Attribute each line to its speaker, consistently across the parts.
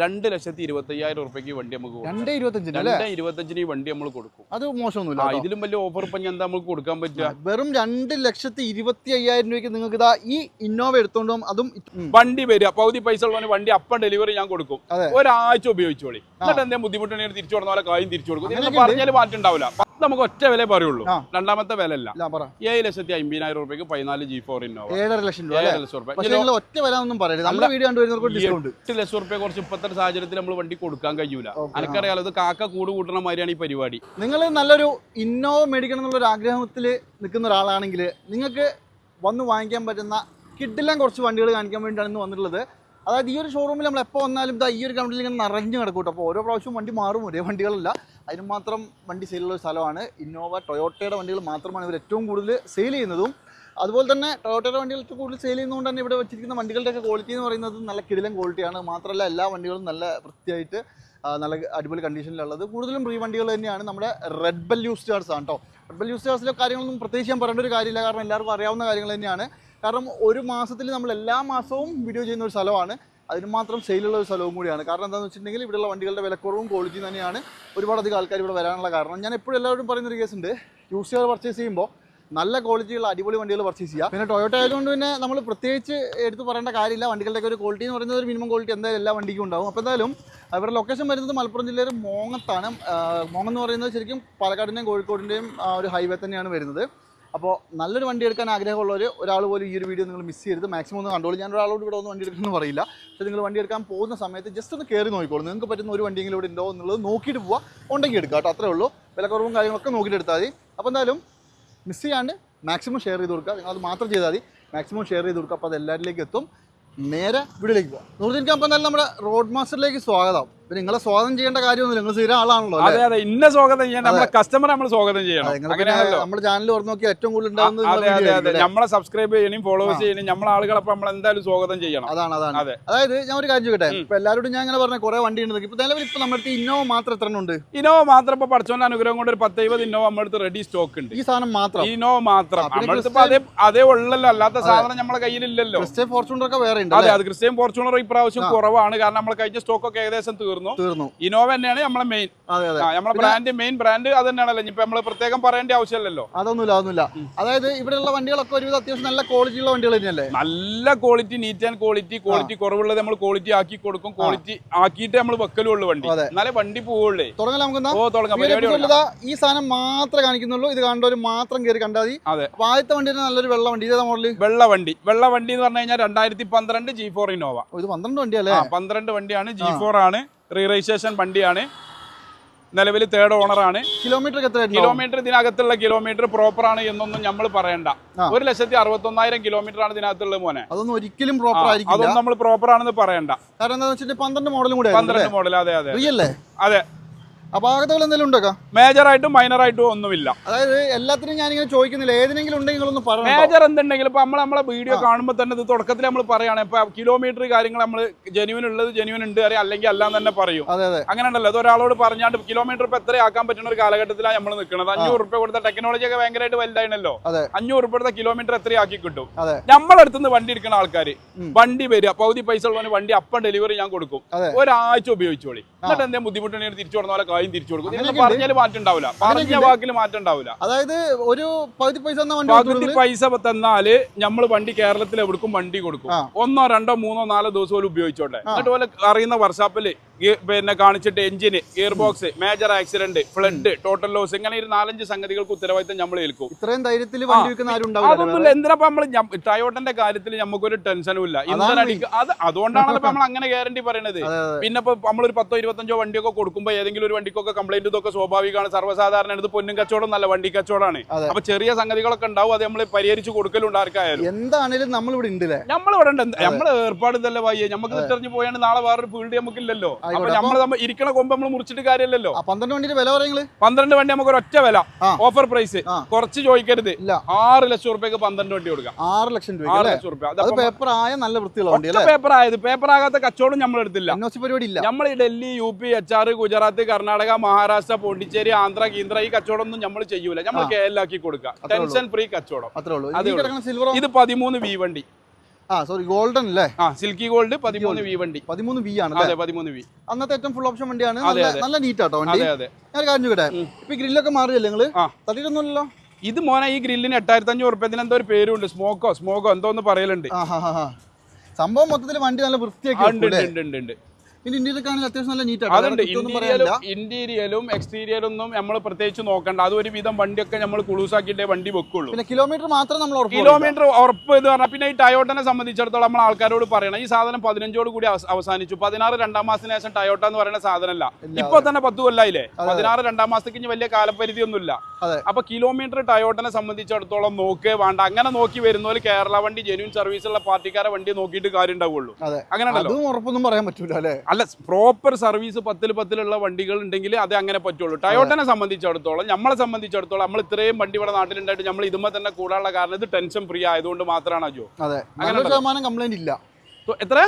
Speaker 1: രണ്ട് ലക്ഷത്തി ഇരുപത്തി അയ്യായിരം ഉറുപ്പ്യക്ക് വണ്ടി നമുക്ക്.
Speaker 2: രണ്ടേ ഇരുപത്തഞ്ചിന്
Speaker 1: രണ്ട് ഇരുപത്തഞ്ചിന് ഈ വണ്ടി നമ്മൾ കൊടുക്കും.
Speaker 2: അത് മോശമൊന്നുമില്ല.
Speaker 1: ഇതിലും വലിയ ഓഫർ ഇപ്പൊ ഞാൻ എന്താ നമുക്ക് കൊടുക്കാൻ പറ്റുക?
Speaker 2: വെറും രണ്ട് ലക്ഷത്തി ഇരുപത്തി അയ്യായിരം രൂപയ്ക്ക് നിങ്ങൾക്ക് ഇതാ ഈ ഇന്നോവ എടുത്തോണ്ട് അതും
Speaker 1: വണ്ടി വരിക. പകുതി പൈസ ഉള്ളവന് വണ്ടി അപ്പം ഡെലിവറി ഞാൻ കൊടുക്കും. ഒരാഴ്ച ഉപയോഗിച്ചോളി. എന്നിട്ട് എന്തെങ്കിലും ബുദ്ധിമുട്ടുണ്ടെങ്കിൽ തിരിച്ചു കൊടുക്കുന്ന പോലെ കായും തിരിച്ചു കൊടുക്കും. പറഞ്ഞാൽ മാറ്റം ഉണ്ടാവില്ല. നമുക്ക് ഒറ്റ വില പറയുള്ളൂ. രണ്ടാമത്തെ വില അല്ല ഏഴ് ലക്ഷത്തി അമ്പതിനായിരം രൂപയ്ക്ക് പതിനാല് ജി ഫോർ ഇന്നോവ.
Speaker 2: ഏഴര ലക്ഷം രൂപ
Speaker 1: ഏഴ് ലക്ഷം റുപ്യ
Speaker 2: ഒറ്റ പറയരുത്. നമ്മുടെ വീഡിയോ കണ്ടുവരുന്നവർക്ക് ഡിസ്കൗണ്ട്
Speaker 1: എട്ട് ലക്ഷം റുപ്യ കുറച്ച് ഇപ്പത്തെ സാഹചര്യത്തിൽ നമ്മൾ വണ്ടി കൊടുക്കാൻ കഴിയൂല. എനിക്കറിയാലോ ഇത് കാക്ക കൂട് കൂട്ടണ മാതിരിയാണ് ഈ പരിപാടി.
Speaker 2: നിങ്ങൾ നല്ലൊരു ഇന്നോവ മേടിക്കണം എന്നുള്ളൊരു ആഗ്രഹത്തിൽ നിൽക്കുന്ന ഒരാളാണെങ്കിൽ നിങ്ങൾക്ക് വന്ന് വാങ്ങിക്കാൻ പറ്റുന്ന കിഡിലും കുറച്ച് വണ്ടികൾ കാണിക്കാൻ വേണ്ടിയിട്ടാണ് ഇന്ന് വന്നിട്ടുള്ളത്. അതായത് ഈ ഒരു ഷോറൂമിൽ നമ്മൾ എപ്പോൾ വന്നാലും ഇതാ ഈ ഒരു ഗ്രൗണ്ടിൽ ഇങ്ങനെ നിറഞ്ഞു കേട്ടോ അപ്പോൾ ഓരോ പ്രാവശ്യവും വണ്ടി മാറും ഒരേ വണ്ടികളല്ല. അതിന് മാത്രം വണ്ടി സെയിലുള്ള സ്ഥലമാണ്. ഇന്നോവ ടൊയോട്ടയുടെ വണ്ടികൾ മാത്രമാണ് ഇവർ ഏറ്റവും കൂടുതൽ സെയിൽ ചെയ്യുന്നതും. അതുപോലെ തന്നെ ടൊയോട്ടയുടെ വണ്ടികൾ ഏറ്റവും കൂടുതൽ സെയിൽ ചെയ്യുന്നതുകൊണ്ട് തന്നെ ഇവിടെ വെച്ചിരിക്കുന്ന വണ്ടികളുടെയൊക്കെ ക്വാളിറ്റി എന്ന് പറയുന്നത് നല്ല കിടിലൻ ക്വാളിറ്റിയാണ് മാത്രമല്ല എല്ലാ വണ്ടികളും നല്ല വൃത്തിയായിട്ട് നല്ല അടിപൊളി കണ്ടീഷനിലുള്ളത് കൂടുതലും റീ വണ്ടികൾ തന്നെയാണ് നമ്മുടെ റെഡ് ബെൽ യൂസ്റ്റേഴ്സ് ആണ് കേട്ടോ റെഡ് ബെൽ യൂസ്റ്റേഴ്സിലെ കാര്യങ്ങളൊന്നും പ്രത്യേകിച്ച് ഞാൻ പറയേണ്ട ഒരു കാര്യമില്ല. കാരണം എല്ലാവർക്കും അറിയാവുന്ന കാര്യങ്ങൾ തന്നെയാണ്. കാരണം ഒരു മാസത്തിൽ നമ്മൾ എല്ലാ മാസവും വീഡിയോ ചെയ്യുന്ന ഒരു സ്ഥലമാണ്. അതിന് മാത്രം സെയിലുള്ള ഒരു സ്ഥലവും കൂടിയാണ്. കാരണം എന്താണെന്ന് വെച്ചിട്ടുണ്ടെങ്കിൽ ഇവിടെയുള്ള വണ്ടികളുടെ വിലക്കുറവും ക്വാളിറ്റിയും തന്നെയാണ് ഒരുപാട് അധികം ആൾക്കാർ ഇവിടെ വരാനുള്ള കാരണം. ഞാൻ എപ്പോഴും എല്ലാവരും പറയുന്ന ഒരു കേസുണ്ട് യൂസ് ചെയ്യാതെ പർച്ചേസ് ചെയ്യുമ്പോൾ നല്ല ക്വാളിറ്റിയുള്ള അടിപൊളി വണ്ടികൾ പർച്ചേസ് ചെയ്യുക. പിന്നെ ടൊയോട്ട ആയതുകൊണ്ട് പിന്നെ നമ്മൾ പ്രത്യേകിച്ച് എടുത്ത് പറയേണ്ട കാര്യമില്ല. വണ്ടികളുടെ ഒരു ക്വാളിറ്റി എന്ന് പറയുന്നത് ഒരു മിനിമം ക്വാളിറ്റി എന്തായാലും എല്ലാ വണ്ടിക്കും ഉണ്ടാവും. അപ്പോൾ എന്തായാലും അവരുടെ ലൊക്കേഷൻ വരുന്നത് മലപ്പുറം ജില്ലയിൽ മോങ്ങത്താണ്. മോങ്ങെന്ന് പറയുന്നത് ശരിക്കും പാലക്കാടിന്റെയും കോഴിക്കോടിന്റെയും ഒരു ഹൈവേ തന്നെയാണ് വരുന്നത്. അപ്പോൾ നല്ലൊരു വണ്ടി എടുക്കാൻ ആഗ്രഹമുള്ളവർ ഒരാൾ പോലും ഈ ഒരു വീഡിയോ നിങ്ങൾ മിസ് ചെയ്യരുത്. മാക്സിമം ഒന്ന് കണ്ടോളൂ. ഞാൻ ഒരാളോട് ഇവിടെ ഒന്ന് വണ്ടി എടുക്കണമെന്ന് പറയില്ല. പക്ഷേ നിങ്ങൾ വണ്ടി എടുക്കാൻ പോകുന്ന സമയത്ത് ജസ്റ്റ് ഒന്ന് കയറി നോക്കിക്കോളൂ. നിങ്ങൾക്ക് പറ്റുന്ന ഒരു വണ്ടിയെങ്കിലും ഇവിടെ ഉണ്ടോ എന്നുള്ളത് നോക്കിയിട്ട് പോവുക ഉണ്ടെങ്കിൽ എടുക്കുക കേട്ടോ. അത്രേ ഉള്ളൂ. വിലക്കുറവും കാര്യങ്ങളൊക്കെ നോക്കിയിട്ട് എടുത്താൽ മതി. അപ്പോൾ എന്തായാലും മിസ് ചെയ്യാണ്ട് മാക്സിമം ഷെയർ ചെയ്ത് കൊടുക്കുക. നിങ്ങൾ അത് മാത്രം ചെയ്താൽ മതി. മാക്സിമം ഷെയർ ചെയ്ത് കൊടുക്കുക. അപ്പോൾ അത് എല്ലാവരിലേക്ക് എത്തും. നേരെ വീട്ടിലേക്ക് പോകാം നൂറ് ദിനിക്കാൻ അപ്പോൾ എന്തായാലും നമ്മുടെ റോഡ് മാസ്റ്ററിലേക്ക് സ്വാഗതം. പിന്നെ നിങ്ങളെ സ്വാഗതം ചെയ്യേണ്ട കാര്യമൊന്നുമില്ല. നിങ്ങൾ സ്ഥിരം ആളാണല്ലോ
Speaker 1: അതെ അതെ. ഇന്ന സ്വാഗതം ചെയ്യാൻ നമ്മുടെ കസ്റ്റമർ നമ്മൾ സ്വാഗതം ചെയ്യണം. അങ്ങനെയാണല്ലോ.
Speaker 2: നമ്മുടെ ചാനൽ തുറന്നു നോക്കി ഏറ്റവും കൂടുതൽ ഉണ്ടാകുന്നത്
Speaker 1: അതെ അതെ അതെ. നമ്മളെ സബ്സ്ക്രൈബ് ചെയ്യണം ഫോളോവേഴ്സ് ചെയ്യണം നമ്മളെ ആളുകളെ നമ്മൾ എന്തായാലും സ്വാഗതം ചെയ്യണം.
Speaker 2: അതാണ് അതാണ്.
Speaker 1: അതെ.
Speaker 2: അതായത് ഞാൻ ഒരു കാര്യം ചോദിക്കട്ടെ? ഇപ്പോ എല്ലാവരോടും ഞാൻ ഇങ്ങനെ പറഞ്ഞ കുറെ വണ്ടി ഉണ്ട് ഇപ്പൊ നിലവിൽ ഇപ്പൊ നമ്മുടെ അടുത്ത് ഇന്നോവ മാത്രം എത്ര ഉണ്ട്?
Speaker 1: ഇന്നോവ മാത്രം ഇപ്പൊ പഠിച്ചോണ്ട് അനുഗ്രഹം കൊണ്ട് ഒരു പത്തൈവത് ഇന്നോവ നമ്മുടെ അടുത്ത് റെഡി സ്റ്റോക്ക് ഉണ്ട്.
Speaker 2: ഈ സാധനം മാത്രം?
Speaker 1: ഇന്നോവ മാത്രം. നമ്മുടെ ഇപ്പൊ അതേ അതേ ഉള്ളല്ലോ. അല്ലാത്ത സാധനം നമ്മളെ കയ്യിലില്ലല്ലോ.
Speaker 2: ക്രിസ്റ്റേ ഫോർച്യൂണർ ഒക്കെ വേറെ ഉണ്ട്
Speaker 1: അതെ? അത് ക്രിസ്ത്യൻ ഫോർച്യൂണർ ഇപ്രാവശ്യം. കുറവാണ്. കാരണം നമ്മൾ കഴിഞ്ഞ സ്റ്റോക്ക് ഒക്കെ ഏകദേശം തീർന്നു.
Speaker 2: തീർന്നു.
Speaker 1: തീർന്നു. ഇനോവ തന്നെയാണ് നമ്മളെ മെയിൻ
Speaker 2: അതെ അതെ.
Speaker 1: നമ്മളെ ബ്രാൻഡ് മെയിൻ ബ്രാൻഡ് അത് തന്നെയാണല്ലോ ഇപ്പൊ നമ്മൾ പ്രത്യേകം പറയേണ്ട ആവശ്യമില്ലല്ലോ.
Speaker 2: അതൊന്നുമില്ല അതൊന്നുമില്ല. അതായത് ഇവിടെയുള്ള വണ്ടികളൊക്കെ ഒരുവിധം അത്യാവശ്യം നല്ല ക്വാളിറ്റി ഉള്ള വണ്ടികൾ തന്നെയല്ലേ?
Speaker 1: നല്ല quality neat and quality quality കുറവുള്ളത് നമ്മൾ ക്വാളിറ്റി ആക്കി കൊടുക്കും. ക്വാളിറ്റി ആക്കിയിട്ട് നമ്മൾ വെക്കലും ഉള്ളു വണ്ടി. എന്നാലേ വണ്ടി പോവുള്ളേ. ഓ തുടങ്ങാം.
Speaker 2: ഈ സാധനം മാത്രമേ കാണിക്കുന്നുള്ളൂ. ഇത് കണ്ടവർ മാത്രം കയറി കണ്ടാൽ മതി. ആദ്യത്തെ വണ്ടി നല്ലൊരു വെള്ള വണ്ടി. ഇതേ മോഡൽ
Speaker 1: വെള്ള വണ്ടി. വെള്ള വണ്ടി എന്ന് പറഞ്ഞു കഴിഞ്ഞാൽ രണ്ടായിരത്തി പന്ത്രണ്ട് ജി ഫോർ ഇന്നോവ
Speaker 2: ഇത് പന്ത്രണ്ട് വണ്ടിയല്ലേ?
Speaker 1: പന്ത്രണ്ട് വണ്ടിയാണ് ജി ഫോർ ആണ്. റീ രജിസ്ട്രേഷൻ വണ്ടിയാണ്. നിലവിൽ തേർഡ് ഓണർ ആണ്.
Speaker 2: കിലോമീറ്റർ
Speaker 1: കിലോമീറ്റർ ഇതിനകത്തുള്ള കിലോമീറ്റർ പ്രോപ്പർ ആണ് എന്നൊന്നും നമ്മൾ പറയണ്ട. ഒരു ലക്ഷത്തി അറുപത്തൊന്നായിരം കിലോമീറ്റർ ആണ് ഇതിനകത്തുള്ള മോനെ.
Speaker 2: അതൊന്നും ഒരിക്കലും പ്രോപ്പർ
Speaker 1: അതൊന്നും നമ്മൾ പ്രോപ്പർ ആണെന്ന് പറയണ്ട.
Speaker 2: കാരണം വെച്ചിട്ട് പന്ത്രണ്ട് മോഡലും കൂടെ
Speaker 1: പന്ത്രണ്ട് മോഡൽ അതെ അതെ അതെ.
Speaker 2: അപാകതകൾ എന്തെങ്കിലും ഉണ്ടോ
Speaker 1: മേജർ ആയിട്ടും മൈനർ ആയിട്ടും ഒന്നുമില്ല.
Speaker 2: അതായത് എല്ലാത്തിനും ഇങ്ങനെ ചോദിക്കുന്നില്ല. ഏതിനെങ്കിലും ഉണ്ടെങ്കിൽ ഒന്ന് പറഞ്ഞു
Speaker 1: മേജർ എന്തുണ്ടെങ്കിലും ഇപ്പൊ നമ്മൾ നമ്മളെ വീഡിയോ കാണുമ്പോൾ തന്നെ ഇത് തുടക്കത്തിൽ നമ്മൾ പറയാണ്. ഇപ്പൊ കിലോമീറ്റർ കാര്യങ്ങൾ നമ്മൾ ജെനുവിൻ ഉള്ളത് ജെനുവിൻ ഉണ്ട് അറിയാം. അല്ലെങ്കിൽ അല്ലാന്ന് തന്നെ പറയും.
Speaker 2: അതെ അതെ.
Speaker 1: അങ്ങനെ ഉണ്ടല്ലോ അത് ഒരാളോട് പറഞ്ഞാണ്ട് കിലോമീറ്റർ ഇപ്പൊ എത്ര ആക്കാൻ പറ്റുന്ന ഒരു കാലഘട്ടത്തിലാണ് നമ്മൾ നിൽക്കുന്നത് അഞ്ഞൂറ് റുപ്യ കൊടുത്ത ടെക്നോളജി ഒക്കെ ഭയങ്കരമായിട്ട് വലുതായിരുന്നല്ലോ
Speaker 2: അതെ.
Speaker 1: അഞ്ഞൂറ് റുപ്യ കൊടുത്ത കിലോമീറ്റർ എത്ര ആക്കി
Speaker 2: കിട്ടും.
Speaker 1: നമ്മളടുത്ത് നിന്ന് വണ്ടി എടുക്കുന്ന ആൾക്കാർ വണ്ടി വരിക. പകുതി പൈസ ഉള്ളവന് വണ്ടി അപ്പം ഡെലിവറി ഞാൻ കൊടുക്കും. ഒരാഴ്ച ഉപയോഗിച്ചോളി. എന്നിട്ട് എന്തെങ്കിലും ബുദ്ധിമുട്ടുണ്ടെങ്കിൽ തിരിച്ചു കൊടുക്കുന്ന പോലെ കായും തിരിച്ചു കൊടുക്കും. പറഞ്ഞാൽ മാറ്റം ഉണ്ടാവില്ല പറഞ്ഞ വാക്കിൽ മാറ്റം ഉണ്ടാവില്ല
Speaker 2: അതായത് ഒരു പകുതി പൈസ
Speaker 1: പകുതി പൈസ തന്നാൽ നമ്മൾ വണ്ടി കേരളത്തിൽ എവിടേക്കും വണ്ടി കൊടുക്കും. ഒന്നോ രണ്ടോ മൂന്നോ നാലോ ദിവസം പോലും ഉപയോഗിച്ചോട്ടെ. എന്നിട്ട് പോലെ അറിയുന്ന വർഷാപ്പിൽ പിന്നെ കാണിച്ചിട്ട് എഞ്ചിന് gear box major accident flood total loss ഇങ്ങനെ ഒരു നാലഞ്ച് സംഗതികൾക്ക് ഉത്തരവാദിത്തം നമ്മൾ ഏൽക്കും.
Speaker 2: ഇത്രയും ധൈര്യത്തിൽ
Speaker 1: അതൊന്നുമില്ല എന്തിനാ നമ്മൾ ടയോട്ടന്റെ കാര്യത്തിൽ നമുക്കൊരു ടെൻഷനും ഇല്ല. ഇന്ധനം അത് അതുകൊണ്ടാണല്ലോ നമ്മൾ അങ്ങനെ ഗ്യാരണ്ടി പറയണത്.
Speaker 2: അതെ,
Speaker 1: പിന്നെ ഇപ്പൊ നമ്മളൊരു പത്തോ ഇരുപത്തഞ്ചോ വണ്ടിയൊക്കെ കൊടുക്കുമ്പോൾ ഏതെങ്കിലും ഒരു വണ്ടിക്കൊക്കെ കംപ്ലൈന്റ് ഇതൊക്കെ സ്വാഭാവികമാണ്. സർവസാധാരണ ഇത് പൊന്നും കച്ചവടം നല്ല വണ്ടി കച്ചവടമാണ്. അപ്പൊ ചെറിയ സംഗതികളൊക്കെ ഉണ്ടാവും അത് നമ്മൾ പരിഹരിച്ചു കൊടുക്കലുണ്ട് ആർക്കായാലും.
Speaker 2: എന്താണേലും നമ്മൾ ഇവിടെ ഉണ്ടല്ലേ?
Speaker 1: നമ്മൾ ഇവിടെ ഉണ്ട്. നമ്മൾ ഏർപ്പാട് ഇതല്ലേ വയ്യ? നമുക്ക് തിരിഞ്ഞു പോയാണ് നാളെ വേറൊരു ഫീൽഡ് നമുക്കില്ലല്ലോ. അപ്പൊ നമ്മൾ ഇരിക്കണ കൊമ്പ് നമ്മൾ മുറിച്ചിട്ട് കാര്യമല്ലല്ലോ
Speaker 2: പന്ത്രണ്ട് വണ്ടിയുടെ വില പറയുന്നത്
Speaker 1: പന്ത്രണ്ട് വണ്ടി നമുക്ക് ഒറ്റ വില. ഓഫർ പ്രൈസ് കുറച്ച് ചോദിക്കരുത്. ആറ് ലക്ഷം റുപ്യക്ക് പന്ത്രണ്ട് വണ്ടി കൊടുക്കാം.
Speaker 2: ആറ് ലക്ഷം രൂപ
Speaker 1: ആറ് ലക്ഷം റുപ്യ
Speaker 2: പേപ്പർ ആയ നല്ല വൃത്തിയുള്ള വണ്ടി
Speaker 1: പേപ്പർ ആയത്. പേപ്പർ ആകാത്ത കച്ചവടം നമ്മൾ എടുത്തില്ല
Speaker 2: പരിപാടി ഇല്ല.
Speaker 1: നമ്മൾ Delhi U P H R Gujarat Karnataka Maharashtra Pondicherry Andhra കേന്ദ്ര ഈ കച്ചവടം ഒന്നും നമ്മൾ ചെയ്യൂല നമ്മൾ. കേരളാക്കി കൊടുക്കുക. ടെൻഷൻ ഫ്രീ കച്ചവടം.
Speaker 2: അത്രേ ഉള്ളൂ.
Speaker 1: അതേ ഉള്ളൂ. ഇത് പതിമൂന്ന് വി വണ്ടി.
Speaker 2: ആ സോറി ഗോൾഡൻ അല്ലേ
Speaker 1: ആ സിൽക്കി ഗോൾഡ് പതിമൂന്ന് വി വണ്ടി.
Speaker 2: പതിമൂന്ന് വി ആണ് അല്ലേ
Speaker 1: അതെ പതിമൂന്ന് വി
Speaker 2: അന്നത്തെ ഏറ്റവും ഫുൾ ഓപ്ഷൻ വണ്ടിയാണ്. നല്ല
Speaker 1: അതെ.
Speaker 2: നല്ല നീറ്റ് ആട്ടോ വണ്ടി.
Speaker 1: അതെ അതെ.
Speaker 2: ഞാൻ കാണിച്ചു ചോദിക്കട്ടെ? ഇപ്പൊ ഗ്രില്ലൊക്കെ മാറിയല്ലേ നിങ്ങൾ?
Speaker 1: ആ.
Speaker 2: തട്ടിയിട്ടൊന്നുമില്ലല്ലോ?
Speaker 1: ഇത് മോനെ ഈ ഗ്രില്ലിന് എട്ടായിരത്തി അഞ്ഞൂറ് റുപ്യത്തിന് എന്തോ ഒരു പേരുണ്ട്. സ്മോക്കോ സ്മോക്കോ എന്തോ ഒന്ന് പറയലുണ്ട്.
Speaker 2: ആ ഹാ ഹാ ഹാ സംഭവം മൊത്തത്തിൽ വണ്ടി നല്ല വൃത്തിയാക്കി
Speaker 1: ആ, ഉണ്ട്
Speaker 2: വെക്കും
Speaker 1: ഉണ്ട് ഉണ്ട് ഉണ്ട്.
Speaker 2: പിന്നെ ഇന്ത്യയിലൊക്കെ അത്യാവശ്യം നല്ല
Speaker 1: ഇന്റീരിയലും എക്സ്റ്റീരിയലും ഒന്നും നമ്മൾ പ്രത്യേകിച്ച് നോക്കണ്ട. അത് ഒരു വിധം വണ്ടിയൊക്കെ നമ്മൾ കുളൂസാക്കിയിട്ടേ വണ്ടി വെക്കുള്ളൂ.
Speaker 2: പിന്നെ കിലോമീറ്റർ മാത്രം നമ്മൾ
Speaker 1: കിലോമീറ്റർ ഉറപ്പ് എന്ന് പറഞ്ഞാൽ പിന്നെ ഈ ടയോട്ടനെ സംബന്ധിച്ചിടത്തോളം നമ്മൾ ആൾക്കാരോട് പറയണം. ഈ സാധനം പതിനഞ്ചോട് കൂടി അവസാനിച്ചു. പതിനാറ് രണ്ടാം മാസത്തിന് ശേഷം ടയോട്ട എന്ന് പറയുന്ന സാധനമല്ല. ഇപ്പൊ തന്നെ പത്ത് കൊല്ലായില്ലേ? പതിനാറ് രണ്ടാം മാസത്തേക്ക് ഇനി വലിയ കാലപരിധി ഒന്നുമില്ല. അപ്പൊ കിലോമീറ്റർ ടയോട്ടനെ സംബന്ധിച്ചിടത്തോളം നോക്ക് വേണ്ട. അങ്ങനെ നോക്കി വരുന്നവര് കേരള വണ്ടി ജെന്യൂൻ സർവീസ് ഉള്ള പാർട്ടിക്കാരെ വണ്ടി നോക്കിയിട്ട് കാര്യം ഉണ്ടാവുള്ളൂ
Speaker 2: അങ്ങനെ ഉറപ്പൊന്നും പറയാൻ പറ്റൂല അല്ലേ
Speaker 1: അല്ല പ്രോപ്പർ സർവീസ് പത്തിൽ പത്തിലുള്ള വണ്ടികൾ ഉണ്ടെങ്കിൽ അത് അങ്ങനെ പറ്റുള്ളൂ. ടയോട്ടനെ സംബന്ധിച്ചിടത്തോളം നമ്മളെ സംബന്ധിച്ചിടത്തോളം നമ്മൾ ഇത്രയും വണ്ടി ഇവിടെ നാട്ടിലുണ്ടായിട്ട് നമ്മൾ ഇതുമ്പോൾ തന്നെ കൂടാനുള്ള കാരണം ഇത് ടെൻഷൻ ഫ്രീ ആയതുകൊണ്ട് മാത്രമാണ് അജോ.
Speaker 2: അതെ. ശതമാനം കംപ്ലൈന്റ് ഇല്ല.
Speaker 1: എത്ര?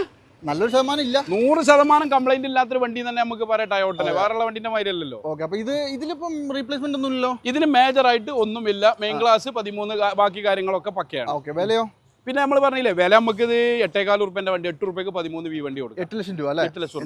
Speaker 2: നല്ലൊരു ശതമാനം ഇല്ല.
Speaker 1: നൂറ് ശതമാനം കംപ്ലൈന്റ് ഇല്ലാത്തൊരു വണ്ടി തന്നെ നമുക്ക് പറയാം ടയോട്ടനെ വേറെയുള്ള വണ്ടിന്റെ മാതിരിയല്ലല്ലോ
Speaker 2: ഓക്കെ അപ്പൊ ഇത് ഇതിലിപ്പം റീപ്ലേസ്മെന്റ് ഒന്നും ഇല്ലല്ലോ
Speaker 1: ഇതിന് മേജർ ആയിട്ട് ഒന്നുമില്ല. മെയിൻ ക്ലാസ് പതിമൂന്ന് ബാക്കി കാര്യങ്ങളൊക്കെ പക്കയാണ്.
Speaker 2: ഓക്കെ വിലയോ?
Speaker 1: പിന്നെ നമ്മൾ പറഞ്ഞില്ലേ വില നമുക്ക് ഇത് എട്ടേകാൽ ഉറുപ്പ്യന്റെ വണ്ടി എട്ട് റുപ്യക്ക് പതിമൂന്ന് വി വണ്ടി കൊടുക്കും.
Speaker 2: എട്ട് ലക്ഷം രൂപ അല്ലേ?
Speaker 1: എട്ട് ലക്ഷം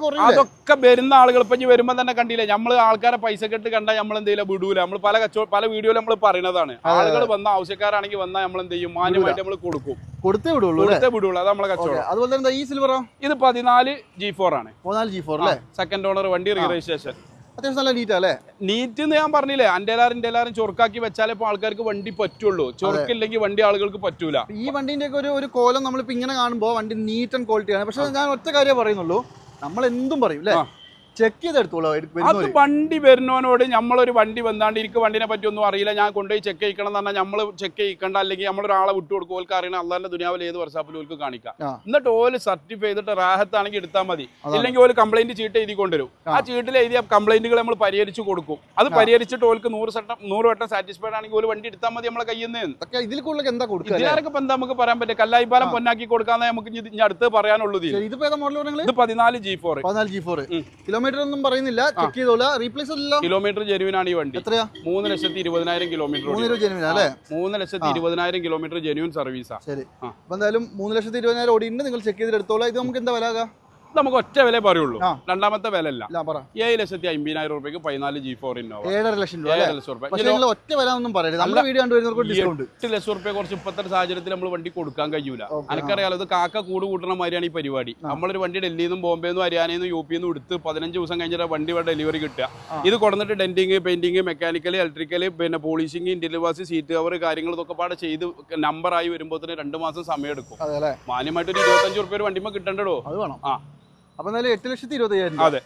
Speaker 2: കുറയില്ലേ?
Speaker 1: അതൊക്കെ വരുന്ന ആളുകൾ ഇപ്പൊ ഇനി വരുമ്പോ തന്നെ കണ്ടില്ലേ നമ്മൾ ആൾക്കാരെ പൈസ കെട്ട് കണ്ടാൽ നമ്മൾ എന്തെങ്കിലും വിടൂല. നമ്മൾ പല കച്ചവട പല വീഡിയോയിൽ നമ്മൾ പറയുന്നതാണ് ആളുകൾ വന്ന ആവശ്യക്കാരാണെങ്കിൽ വന്നാൽ നമ്മൾ എന്ത് ചെയ്യും? മാന്യമായിട്ട് നമ്മൾ കൊടുക്കും.
Speaker 2: കൊടുത്തേ വിടുള്ളൂ
Speaker 1: കൊടുത്തേ വിടുള്ളൂ. അത് നമ്മളെ കച്ചവടം.
Speaker 2: അതുപോലെ തന്നെ ഈ സിൽവറോ
Speaker 1: ഇത് പതിനാല് ജി ഫോർ ആണ്.
Speaker 2: പതിനാല് ജി ഫോർ അല്ലേ?
Speaker 1: സെക്കൻഡ് ഓണർ വണ്ടി റീ രജിസ്ട്രേഷൻ
Speaker 2: അത്യാവശ്യം നല്ല നീറ്റ് അല്ലേ?
Speaker 1: നീറ്റ് എന്ന് ഞാൻ പറഞ്ഞില്ലേ അന്റെലാറും ഇന്റെലാറും ചൊറുക്കാക്കി വെച്ചാലേ ഇപ്പോൾ ആൾക്കാർക്ക് വണ്ടി പറ്റുള്ളൂ. ചൊറുക്കില്ലെങ്കിൽ വണ്ടി ആളുകൾക്ക് പറ്റൂല.
Speaker 2: ഈ വണ്ടിന്റെ ഒക്കെ ഒരു ഒരു കോലം നമ്മളിപ്പോ ഇങ്ങനെ കാണുമ്പോൾ വണ്ടി നീറ്റ് ആൻഡ് ക്വാളിറ്റി ആണ്. പക്ഷെ ഞാൻ ഒറ്റ കാര്യമേ പറയുന്നുള്ളൂ. നമ്മൾ എന്തും പറയും അല്ലേ. ചെക്ക് ചെയ്തെടുത്തോളൂ.
Speaker 1: അത് വണ്ടി വരുന്നവനോട് നമ്മളൊരു വണ്ടി വന്നാണ്ട് എനിക്ക് വണ്ടിനെ പറ്റി ഒന്നും അറിയില്ല. ഞാൻ കൊണ്ടുപോയി ചെക്ക് ചെയ്യിക്കണം എന്ന് പറഞ്ഞാൽ നമ്മൾ ചെക്ക് ചെയ്യിക്കണ്ട. അല്ലെങ്കിൽ നമ്മളൊരാളെ വിട്ടു കൊടുക്കും. ഓൽക്ക് അറിയണം അള്ളാന്റെ ദുനിയാവിൽ ഏത് വർഷാപ്പിൽ ഓൽക്ക് കാണിക്കാം. എന്നിട്ട് ഓൽ സർട്ടിഫൈ ചെയ്തിട്ട് റാഹത്താണെങ്കിൽ എടുത്താൽ മതി.
Speaker 2: അല്ലെങ്കിൽ
Speaker 1: ഇല്ലെങ്കിൽ ഓൽ കംപ്ലൈന്റ് ചീട്ട് എഴുതി കൊണ്ടുവരും. ആ. ചീട്ടിൽ എഴുതിയ കംപ്ലൈന്റുകൾ നമ്മൾ പരിഹരിച്ചു കൊടുക്കും. അത് പരിഹരിച്ചിട്ട് ഓൽക്ക് നൂറ് വട്ടം നൂറ് വട്ടം സാറ്റിസ്ഫൈഡ് ആണെങ്കിൽ ഓൽ വണ്ടി എടുത്താൽ മതി നമ്മളെ കയ്യിൽ നിന്ന്.
Speaker 2: ഇതിൽ കൂടുതൽ എന്താ കൊടുക്കുക അല്ലേ?
Speaker 1: ഇപ്പം എന്താ നമുക്ക് പറയാൻ പറ്റും കല്ലായിപ്പാലം പൊന്നാക്കി കൊടുക്കാന്നേ നമുക്ക് ഇനി അടുത്ത് പറയാനുള്ളൂ ഇതിൽ.
Speaker 2: ശരി, ഇതിപ്പോ ഏതാ മോഡൽ നിങ്ങൾ
Speaker 1: ഇത് പതിനാല് ജി ഫോർ
Speaker 2: പതിനാല് ജി ഫോർ
Speaker 1: ഉം.
Speaker 2: കിലോമീറ്റർ ഒന്നും പറയുന്നില്ല. ചെക്ക് ചെയ്തോളൂ. റീപ്ലേസ് ഇല്ലല്ലോ
Speaker 1: കിലോമീറ്റർ ജെനുവിനാണ് ഈ വണ്ടി.
Speaker 2: എത്രയാ?
Speaker 1: മൂന്ന് ലക്ഷത്തി ഇരുപതിനായിരം കിലോമീറ്റർ
Speaker 2: മൂന്ന് രൂപ ജനുവിന അല്ലേ?
Speaker 1: മൂന്ന് ലക്ഷത്തി ഇരുപതിനായിരം കിലോമീറ്റർ ജെനുവിൻ സർവീസാ
Speaker 2: ശരി. അപ്പൊ എന്തായാലും മൂന്ന് ലക്ഷത്തി ഇരുപതിനായിരം ഓടിയിട്ടുണ്ട്. നിങ്ങൾ ചെക്ക് ചെയ്തെടുത്തോളാം ഇത് നമുക്ക് എന്താ വില ആകാ?
Speaker 1: നമുക്ക് ഒറ്റ വില പറയുള്ളൂ രണ്ടാമത്തെ വില അല്ല ഏഴ് ലക്ഷത്തി അമ്പതിനായിരം രൂപയ്ക്ക് പതിനാല് ജി ഫോർ ഇന്നോവ.
Speaker 2: ഏഴര ലക്ഷം രൂപ
Speaker 1: ഏഴര ലക്ഷം
Speaker 2: പക്ഷെ നിങ്ങൾ ഒറ്റ വില ഒന്നും പറയരുത് നമ്മുടെ വീഡിയോ കണ്ടുവരുന്നവർക്ക്
Speaker 1: എട്ട് ലക്ഷം റുപ്യ കുറച്ച് ഇപ്പോഴത്തെ സാഹചര്യത്തിൽ നമ്മൾ വണ്ടി കൊടുക്കാൻ കഴിയൂല. എനിക്കറിയാലോ ഇത് കാക്ക കൂട് കൂട്ടണ മാതിരിയാണ് ഈ പരിപാടി. നമ്മളൊരു വണ്ടി ഡൽഹിയിൽ നിന്നും ബോംബെ നിന്നും ഹരിയാനയിൽ നിന്നും യു പി നിന്നും എടുത്ത് പതിനഞ്ച് ദിവസം കഴിഞ്ഞിട്ട് വണ്ടി ഇവിടെ ഡെലിവറി കിട്ടുക. ഇത് കൊടുത്തിട്ട് ഡെന്റിങ് പെയിന്റിങ് മെക്കാനിക്കൽ ഇലക്ട്രിക്കൽ പിന്നെ പോളിഷിങ് വാസ് സീറ്റ് കവർ കാര്യങ്ങൾ ഇതൊക്കെ പാടെ ചെയ്ത് നമ്പറായി വരുമ്പോൾ തന്നെ രണ്ട് മാസം സമയം എടുക്കും മാന്യമായിട്ട് ഒരു ഇരുപത്തഞ്ച് റുപ്യ ഒരു വണ്ടിമ കിട്ടണ്ടോ
Speaker 2: അത് വേണം.
Speaker 1: ആ.
Speaker 2: അപ്പൊ എന്നാലും എട്ട് ലക്ഷത്തി ഇരുപത്തി അയ്യായിരം
Speaker 1: അതെ.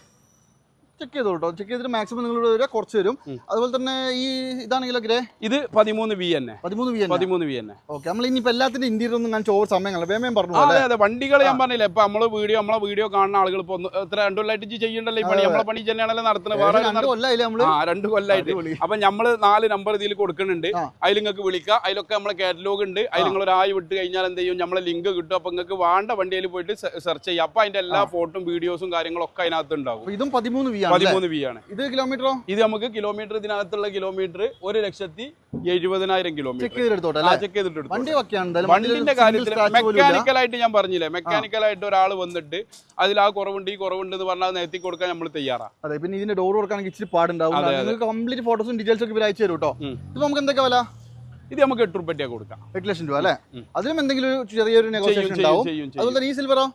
Speaker 2: ചെക്ക് ചെയ്തോളൂ കേട്ടോ ചെക്ക് ചെയ്തിട്ട് മാക്സിമം നിങ്ങൾ വരെ കുറച്ച് വരും അതുപോലെ തന്നെ ഈ ഇതാണെങ്കിലോ ഗ്രേ?
Speaker 1: ഇത് പതിമൂന്ന് വി എന്നെ
Speaker 2: പതിമൂന്ന് വി
Speaker 1: പതിമൂന്ന് വി എന്നെ
Speaker 2: ഓക്കെ നമ്മൾ ഇനിയിപ്പോ എല്ലാത്തിന്റെ ഇന്ത്യയിൽ ഒന്നും ഞാൻ ചോദിച്ച സമയങ്ങളെ വേമയും പറഞ്ഞു
Speaker 1: അതെ അതെ വണ്ടികൾ ഞാൻ പറഞ്ഞില്ല ഇപ്പൊ നമ്മൾ വീഡിയോ നമ്മളെ വീഡിയോ കാണുന്ന ആളുകൾ ഇപ്പൊ ഒന്ന് എത്ര രണ്ടു കൊല്ലായിട്ട് ചെയ്യണ്ടല്ലോ ഈ പണി? നമ്മളെ പണി തന്നെയാണല്ലോ നടത്തുന്നത്. വേറെ
Speaker 2: കൊല്ലായില്ലേ നമ്മൾ?
Speaker 1: ആ രണ്ട് കൊല്ലായിട്ട്.
Speaker 2: അടിപൊളി.
Speaker 1: അപ്പൊ നമ്മൾ നാല് നമ്പർ ഇതിൽ കൊടുക്കുന്നുണ്ട്. അതിൽ നിങ്ങൾക്ക് വിളിക്കാം. അതിലൊക്കെ നമ്മളെ കാറ്റലോഗ് ഉണ്ട്. അതിൽ നിങ്ങൾ ഒരു ആയി വിട്ട് കഴിഞ്ഞാൽ എന്ത് ചെയ്യും? നമ്മളെ ലിങ്ക് കിട്ടും. അപ്പൊ നിങ്ങൾക്ക് വേണ്ട വണ്ടിയിൽ പോയിട്ട് സെർച്ച് ചെയ്യാം. അപ്പൊ അതിന്റെ എല്ലാ ഫോട്ടോയും വീഡിയോസും കാര്യങ്ങളൊക്കെ അതിനകത്ത് ഉണ്ടാവും.
Speaker 2: ഇതും പതിമൂന്ന് വി ആണ്
Speaker 1: പതിമൂന്ന് വി ആണ്.
Speaker 2: ഇത് കിലോമീറ്ററോ
Speaker 1: ഇത് നമുക്ക് കിലോമീറ്റർ ഇതിനകത്തുള്ള കിലോമീറ്റർ ഒരു ലക്ഷത്തി എഴുപതിനായിരം കിലോമീറ്റർ ചെക്ക് ചെയ്തിട്ട് വണ്ടിന്റെ കാര്യത്തിൽ
Speaker 2: മെക്കാനിക്കൽ ആയിട്ട്
Speaker 1: മെക്കാനിക്കലായിട്ട് ഞാൻ പറഞ്ഞില്ലേ? മെക്കാനിക്കൽ ആയിട്ട് ഒരാൾ വന്നിട്ട് അതിൽ ആ കുറവുണ്ട് ഈ കുറവുണ്ട് എന്ന് പറഞ്ഞാൽ നേരത്തി കൊടുക്കാൻ നമ്മൾ തയ്യാറാണ്
Speaker 2: അതെ പിന്നെ ഇതിന്റെ ഡോർ കൊടുക്കാൻ ഇച്ചിരി പാടുണ്ടാവും. കംപ്ലീറ്റ് ഫോട്ടോസും ഡീറ്റെയിൽസ് ഒക്കെ ഇവർ അയച്ചു തരും കേട്ടോ. ഇത് നമുക്ക് എന്തൊക്കെ വില?
Speaker 1: ഇത് നമുക്ക് എട്ട് രൂപ കൊടുക്കാം.
Speaker 2: എട്ട് ലക്ഷം രൂപ അല്ലേ. അതിലും എന്തെങ്കിലും ചെറിയൊരു
Speaker 1: നെഗോഷിയേഷൻ
Speaker 2: നെഗോസിയേഷൻ ഉണ്ടാവും. അതുപോലെ ഈ സിൽവറോ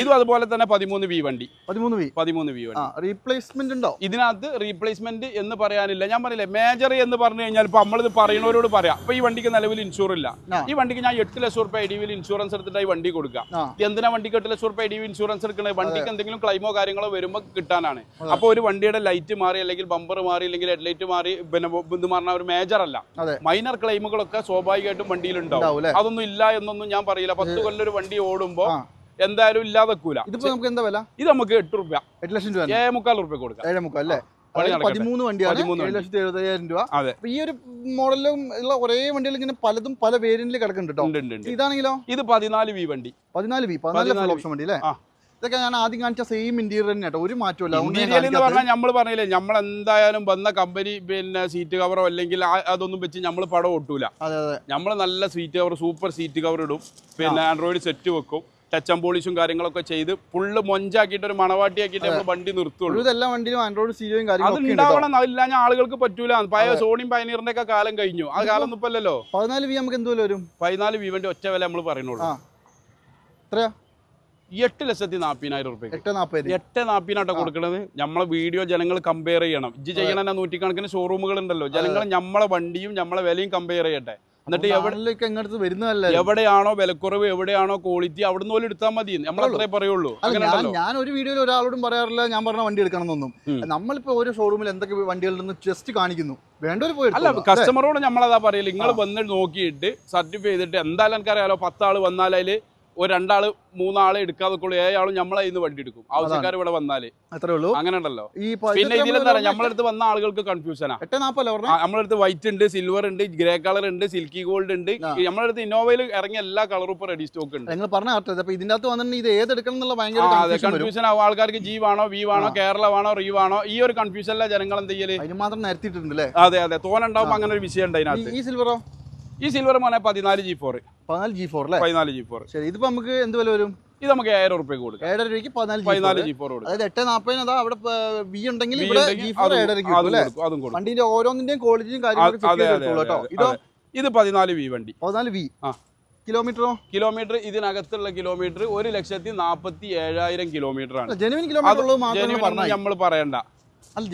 Speaker 1: ഇതും അതുപോലെ തന്നെ പതിമൂന്ന് വി വണ്ടി.
Speaker 2: പതിമൂന്ന് വി.
Speaker 1: പതിമൂന്ന് വി വണ്ടി.
Speaker 2: റീപ്ലേസ്മെന്റ് ഉണ്ടോ?
Speaker 1: ഇതിനകത്ത് റീപ്ലേസ്മെന്റ് എന്ന് പറയാനില്ല. ഞാൻ പറയില്ലേ മേജർ എന്ന് പറഞ്ഞു കഴിഞ്ഞാൽ ഇപ്പൊ നമ്മളിത് പറയുന്നവരോട് പറയാം. അപ്പൊ ഈ വണ്ടിക്ക് നിലവിൽ ഇൻഷുർ ഇല്ല. ഈ വണ്ടിക്ക് ഞാൻ എട്ട് ലക്ഷം റുപ്യ ഐ ഇൻഷുറൻസ് എടുത്തിട്ട് ഈ വണ്ടി കൊടുക്കാം. എന്തിനാ വണ്ടിക്ക് എട്ട് ലക്ഷം റുപ്യ ഐ ഡി വി ഇൻഷുറൻസ് എടുക്കണത് വണ്ടിക്ക് എന്തെങ്കിലും ക്ലൈമോ കാര്യങ്ങളോ വരുമ്പോൾ കിട്ടാനാണ്. അപ്പോൾ ഒരു വണ്ടിയുടെ ലൈറ്റ് മാറി അല്ലെങ്കിൽ ബമ്പർ മാറി അല്ലെങ്കിൽ ഹെഡ്ലൈറ്റ് മാറി പിന്നെ ഇത് പറഞ്ഞ ഒരു മേജർ അല്ല. മൈനർ ക്ലെയിമുകളൊക്കെ സ്വാഭാവികമായിട്ടും വണ്ടിയിലുണ്ടാവും.
Speaker 2: ഉണ്ടാവും
Speaker 1: അതൊന്നും ഇല്ല എന്നൊന്നും ഞാൻ പറയില്ല. പത്ത് കൊല്ലം ഒരു വണ്ടി ഓടുമ്പോ എന്തായാലും ഇല്ലാതെക്കൂല.
Speaker 2: ഇതിപ്പോ നമുക്ക് എന്താ വില?
Speaker 1: ഇത് നമുക്ക് എട്ട് റുപ്യ.
Speaker 2: എട്ട് ലക്ഷം രൂപ
Speaker 1: ഏഴ് മുക്കാൽ റുപ്യ കൊടുക്കാം.
Speaker 2: ഏഴ് മുക്കാൽ അല്ലേ. പതിമൂന്ന് വണ്ടിയാണ്. ഏഴ്. ലക്ഷത്തി എഴുപത്തയ്യായിരം രൂപ. അപ്പൊ ഈ ഒരു മോഡലും ഉള്ള ഒരേ വണ്ടികൾ ഇങ്ങനെ പലതും പല വേരിയന്റിൽ കിടക്കുന്നുണ്ട് ഇതാണെങ്കിലോ?
Speaker 1: ഇത് പതിനാല് വി വണ്ടി.
Speaker 2: പതിനാല് വി പതിനാല് ഓപ്ഷൻ വണ്ടി അല്ലേ. ഇതൊക്കെ ഞാൻ ആദ്യം കാണിച്ച സെയിം ഇന്റീരിയർ തന്നെ കേട്ടോ ഒരു മാറ്റമില്ല
Speaker 1: ഇന്റീരിയർ എന്ന്. പറഞ്ഞാൽ നമ്മൾ പറഞ്ഞില്ലേ നമ്മൾ എന്തായാലും വന്ന കമ്പനി പിന്നെ സീറ്റ് കവറോ അല്ലെങ്കിൽ അതൊന്നും വെച്ച് നമ്മൾ പടം ഒട്ടൂല. നമ്മൾ നല്ല seat cover super seat cover ഇടും. പിന്നെ ആൻഡ്രോയിഡ് സെറ്റ് വെക്കും. ടച്ച് ആൻഡ് പോളിഷും കാര്യങ്ങളൊക്കെ ചെയ്ത് ഫുള്ള് മൊഞ്ചാക്കിയിട്ട് ഒരു മണവാട്ടിയാക്കിയിട്ട് നമ്മൾ വണ്ടി നിർത്തുള്ളൂ.
Speaker 2: ഇതെല്ലാം വണ്ടിയിലും ആൻഡ്രോയിഡ് സീരിയും
Speaker 1: അത്. ഉണ്ടാവണം അതില്ലാഞ്ഞ ആളുകൾക്ക് പറ്റൂല. പഴയ സോണിയും പയനീറിന്റെ ഒക്കെ കാലം കഴിഞ്ഞു. ആ കാലം ഒന്നും ഇപ്പൊ അല്ലല്ലോ
Speaker 2: പതിനാല് വി നമുക്ക് എന്തോ വരും?
Speaker 1: പതിനാല് വിവന്റെ ഒറ്റ വില നമ്മൾ പറയുന്നുള്ളൂ.
Speaker 2: എത്രയാ?
Speaker 1: എട്ട് ലക്ഷത്തി നാപ്പതിനായിരം റുപ്യ
Speaker 2: എട്ട്
Speaker 1: നാപ്പിനാട്ടോ കൊടുക്കണത്. നമ്മളെ വീഡിയോ ജനങ്ങൾ കമ്പയർ ചെയ്യണം. ഇജ്ജ് ചെയ്യണ നൂറ്റിക്കണക്കിന് ഷോറൂമുകൾ ഉണ്ടല്ലോ ജനങ്ങൾ നമ്മളെ വണ്ടിയും നമ്മളെ വിലയും കമ്പയർ ചെയ്യട്ടെ. എന്നിട്ട് എവിടെ
Speaker 2: ആളിലേക്ക് എങ്ങടുത്ത്
Speaker 1: എവിടെയാണോ വിലക്കുറവ് എവിടെയാണോ ക്വാളിറ്റി അവിടുന്ന് പോലും എടുത്താൽ മതി നമ്മൾ അത്രേ പറയുള്ളൂ.
Speaker 2: ഞാൻ ഒരു വീഡിയോയിൽ ഒരാളോടും പറയാറില്ല ഞാൻ പറഞ്ഞ വണ്ടി എടുക്കണം എന്നൊന്നും. നമ്മളിപ്പോ ഓരോ ഷോറൂമിൽ എന്തൊക്കെ വണ്ടികളുണ്ടെന്ന് ജസ്റ്റ് കാണിക്കുന്നു? പോയി
Speaker 1: അല്ല. കസ്റ്റമറോട് നമ്മളതാ പറയില്ല നിങ്ങൾ വന്ന് നോക്കിയിട്ട് സർട്ടിഫൈ ചെയ്തിട്ട് എന്തായാലും എനിക്കറിയാലോ പത്താൾ വന്നാൽ അതിൽ ഒരു രണ്ടാൾ മൂന്നാളെ എടുക്കാതെ ഏഴാളും നമ്മളെ ഇന്ന് വണ്ടി എടുക്കും. ആവശ്യക്കാർ ഇവിടെ വന്നാൽ.
Speaker 2: അത്രേ ഉള്ളൂ.
Speaker 1: അങ്ങനെ ഉണ്ടല്ലോ പിന്നെ ഇതിലെന്താ നമ്മളടുത്ത് വന്ന ആളുകൾക്ക് കൺഫ്യൂഷനാ നമ്മളടുത്ത് വൈറ്റ് ഉണ്ട് സിൽവർ ഉണ്ട് ഗ്രേ കളർ ഉണ്ട് സിൽക്കി ഗോൾഡ് ഉണ്ട്. നമ്മളടുത്ത് ഇന്നോവയിൽ ഇറങ്ങിയ എല്ലാ കളറും ഇപ്പൊ റെഡി സ്റ്റോക്ക് ഉണ്ട്.
Speaker 2: നിങ്ങൾ പറഞ്ഞ ഇതിന്റെ അകത്ത് വന്നിട്ട് ഇത് ഏതെടുക്കണം എന്നുള്ള ഭയങ്കര കൺഫ്യൂഷൻ
Speaker 1: ആവും. ആൾക്കാർക്ക് ജി വേണോ വി വേണോ കേരള വേണോ റീ വേണോ ഈ ഒരു കൺഫ്യൂഷനിലെ ജനങ്ങൾ എന്ത് ചെയ്യൽ?
Speaker 2: അതിന് മാത്രം നിരത്തിയിട്ടുണ്ട്
Speaker 1: അതെ അതെ. തോനുണ്ടാവുമ്പോ അങ്ങനെ ഒരു വിഷയം ഉണ്ട് അതിനകത്ത്.
Speaker 2: ഈ സിൽവറോ
Speaker 1: ഈ സിൽവർ മോനെ പതിനാല് ജി ഫോർ
Speaker 2: പതിനാല് ജി ഫോർ അല്ലേ
Speaker 1: പതിനാല് ജി ഫോർ
Speaker 2: ശരി ഇതിപ്പോ നമുക്ക് എന്ത് വില വരും?
Speaker 1: ഇത് നമുക്ക് ഏഴായിരം റുപ്യക്ക് കൊടുക്കാം.
Speaker 2: ഏഴര രൂപയ്ക്ക് പതിനാല് ജി
Speaker 1: പതിനാല്
Speaker 2: ഫോർ
Speaker 1: ജി ഫോർ
Speaker 2: അതായത് എട്ട് നാപ്പതിന് അതാ അവിടെ വി ഉണ്ടെങ്കിൽ ഇവിടെ
Speaker 1: ഉണ്ടെങ്കിൽ
Speaker 2: ജി ഫോർ
Speaker 1: അതും
Speaker 2: ഏഴരയ്ക്ക്
Speaker 1: അതും
Speaker 2: കിട്ടും
Speaker 1: കൊടുക്കും
Speaker 2: വണ്ടിന്റെ ഓരോന്നിന്റെയും ക്വാളിറ്റിയും കേട്ടോ.
Speaker 1: അതെ,
Speaker 2: ഇതോ
Speaker 1: ഇത് പതിനാല് വി വണ്ടി.
Speaker 2: പതിനാല് വി.
Speaker 1: ആ.
Speaker 2: കിലോമീറ്ററോ?
Speaker 1: കിലോമീറ്റർ ഇതിനകത്തുള്ള കിലോമീറ്റർ ഒരു ലക്ഷത്തി നാപ്പത്തി ഏഴായിരം കിലോമീറ്റർ ആണ്
Speaker 2: ജനുവിൻ കിലോമീറ്റർ
Speaker 1: നമ്മൾ പറയണ്ട.
Speaker 2: അല്ല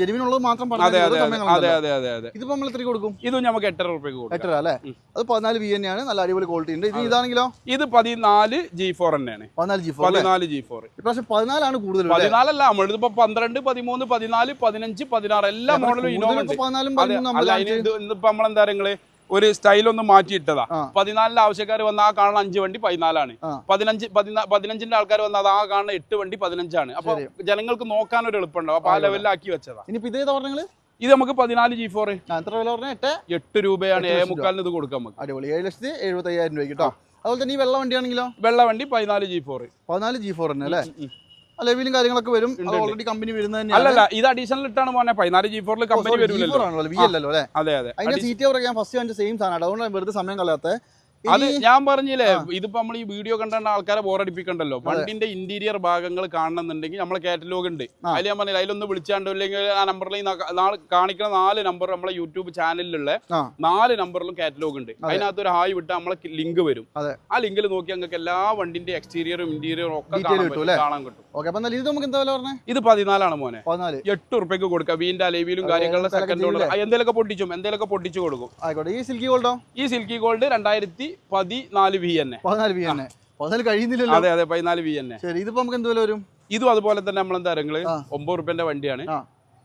Speaker 2: മാത്രം
Speaker 1: അതെ അതെ അതെ. അതെ അതെ അതെ
Speaker 2: ഇതിപ്പോ നമ്മൾ എത്ര കൊടുക്കും?
Speaker 1: ഇത് നമുക്ക് എട്ടര റുപ്യക്ക് കൊടുക്കാം.
Speaker 2: എട്ടര അല്ലേ? അത് പതിനാല് വി തന്നെയാണ്. നല്ല അടിപൊളി ക്വാളിറ്റി ഉണ്ട്. ഇത് ഇതാണെങ്കിലോ?
Speaker 1: ഇത് പതിനാല് ജി ഫോർ തന്നെയാണ്.
Speaker 2: പതിനാല് ജി ഫോർ
Speaker 1: പതിനാല് ജി ഫോർ
Speaker 2: ഇപ്രാവശ്യം പതിനാലാണ് കൂടുതൽ?
Speaker 1: പതിനാലല്ല നമ്മളിത് ഇപ്പൊ പന്ത്രണ്ട് പതിമൂന്ന് പതിനാല് പതിനഞ്ച് പതിനാറ് എല്ലാ മോഡലും
Speaker 2: ഇന്നോവ
Speaker 1: ഉണ്ട്.
Speaker 2: നമ്മൾ
Speaker 1: നമ്മളെന്താ നിങ്ങൾ ഒരു സ്റ്റൈൽ ഒന്ന് മാറ്റിയിട്ടതാ.
Speaker 2: ആ.
Speaker 1: പതിനാലിന്റെ ആവശ്യക്കാർ വന്ന ആ കാണുന്ന അഞ്ച് വണ്ടി പതിനാലാണ്. പതിനഞ്ച് പതിനാ- പതിനഞ്ചിന്റെ ആൾക്കാർ വന്ന അത് ആ കാണുന്ന എട്ട് വണ്ടി പതിനഞ്ചാണ്. അപ്പൊ. ജനങ്ങൾക്ക് നോക്കാൻ ഒരു എളുപ്പമുണ്ടാവും അപ്പൊ ആ ലെവലിലാക്കി വെച്ചതാ.
Speaker 2: പറഞ്ഞങ്ങൾ
Speaker 1: ഇത് നമുക്ക് പതിനാല് ജി ഫോർ
Speaker 2: എത്ര വില പറഞ്ഞ? എട്ട്?
Speaker 1: എട്ട് രൂപയാണ്. ഏ മുക്കാലിന് ഇത് കൊടുക്കാം നമുക്ക്.
Speaker 2: അടിപൊളി. ഏഴ് ലക്ഷത്തി എഴുപത്തി അയ്യായിരം രൂപയ്ക്ക് കേട്ടോ അതുപോലെ തന്നെ ഈ വെള്ള വണ്ടിയാണെങ്കിലോ?
Speaker 1: വെള്ള വണ്ടി പതിനാല് ജി ഫോർ
Speaker 2: പതിനാല് ജി ഫോർ തന്നെ അല്ലേ? ലെവിലും കാര്യങ്ങളൊക്കെ വരും. ഓൾറെഡി കമ്പനി വരുന്നത് തന്നെയാണ്.
Speaker 1: അല്ലല്ല ഇത് അഡീഷണൽ ഇട്ടാണ് മോനെ. പതിനാല് ജി ഫോറിൽ കമ്പനി
Speaker 2: വരുമല്ലോ. അല്ലേ
Speaker 1: അതെ അതെ.
Speaker 2: അതിന്റെ സീറ്റ് കവർ ഞാൻ ഫസ്റ്റ് കാണിച്ച സെയിം സാധനം. അതുകൊണ്ടാണ് വെറുതെ സമയം കളയാത്ത
Speaker 1: അത് ഞാൻ പറഞ്ഞില്ലേ ഇതിപ്പോ നമ്മൾ ഈ വീഡിയോ കണ്ടാണ്ട് ആൾക്കാരെ ബോറടിപ്പിക്കണ്ടല്ലോ വണ്ടിന്റെ ഇന്റീരിയർ ഭാഗങ്ങൾ കാണണമെന്നുണ്ടെങ്കിൽ നമ്മളെ കാറ്റലോഗ് ഉണ്ട്. അതിൽ ഞാൻ പറഞ്ഞില്ല അതിലൊന്ന് വിളിച്ചാണ്ടോ അല്ലെങ്കിൽ ആ നമ്പറിൽ കാണിക്കുന്ന നാല് നമ്പർ നമ്മളെ യൂട്യൂബ് ചാനലിലുള്ള നാല് നമ്പറിലും കാറ്റലോഗ് ഉണ്ട്. അതിനകത്ത് ഒരു ഹായ് വിട്ട് നമ്മളെ ലിങ്ക് വരും. ആ ലിങ്കിൽ നോക്കി ഞങ്ങൾക്ക് എല്ലാ വണ്ടിന്റെ എക്സ്റ്റീരിയറും ഇന്റീരിയറും ഒക്കെ കാണാൻ
Speaker 2: കിട്ടും ഇത് നമുക്ക് എന്താ
Speaker 1: ഇത് പതിനാലാണ് മോനെ. എട്ട് ഉറുപ്പ്യക്ക് കൊടുക്കുക വീന്റെ അലവിയിലും
Speaker 2: കാര്യങ്ങളിലും
Speaker 1: സെക്കൻഡ് എന്തെങ്കിലുമൊക്കെ പൊട്ടിച്ചും എന്തെങ്കിലുമൊക്കെ പൊട്ടിച്ചു കൊടുക്കും.
Speaker 2: ഈ സിൽക്കി ഗോൾഡോ
Speaker 1: ഈ സിൽക്കി ഗോൾഡ് രണ്ടായിരത്തി പതിനാല് വി എന്നെ
Speaker 2: പതിനാല് വി എന്നെ പതിനാല് കഴിയുന്നില്ലല്ലോ.
Speaker 1: അതെ അതെ പതിനാല് വി എന്നെ
Speaker 2: ശരി ഇതിപ്പോ നമുക്ക് എന്ത് വില വരും?
Speaker 1: ഇതും അതുപോലെ തന്നെ നമ്മളെന്താ നിങ്ങൾ
Speaker 2: ആ.
Speaker 1: ഒമ്പത് റുപ്യന്റെ വണ്ടിയാണ്.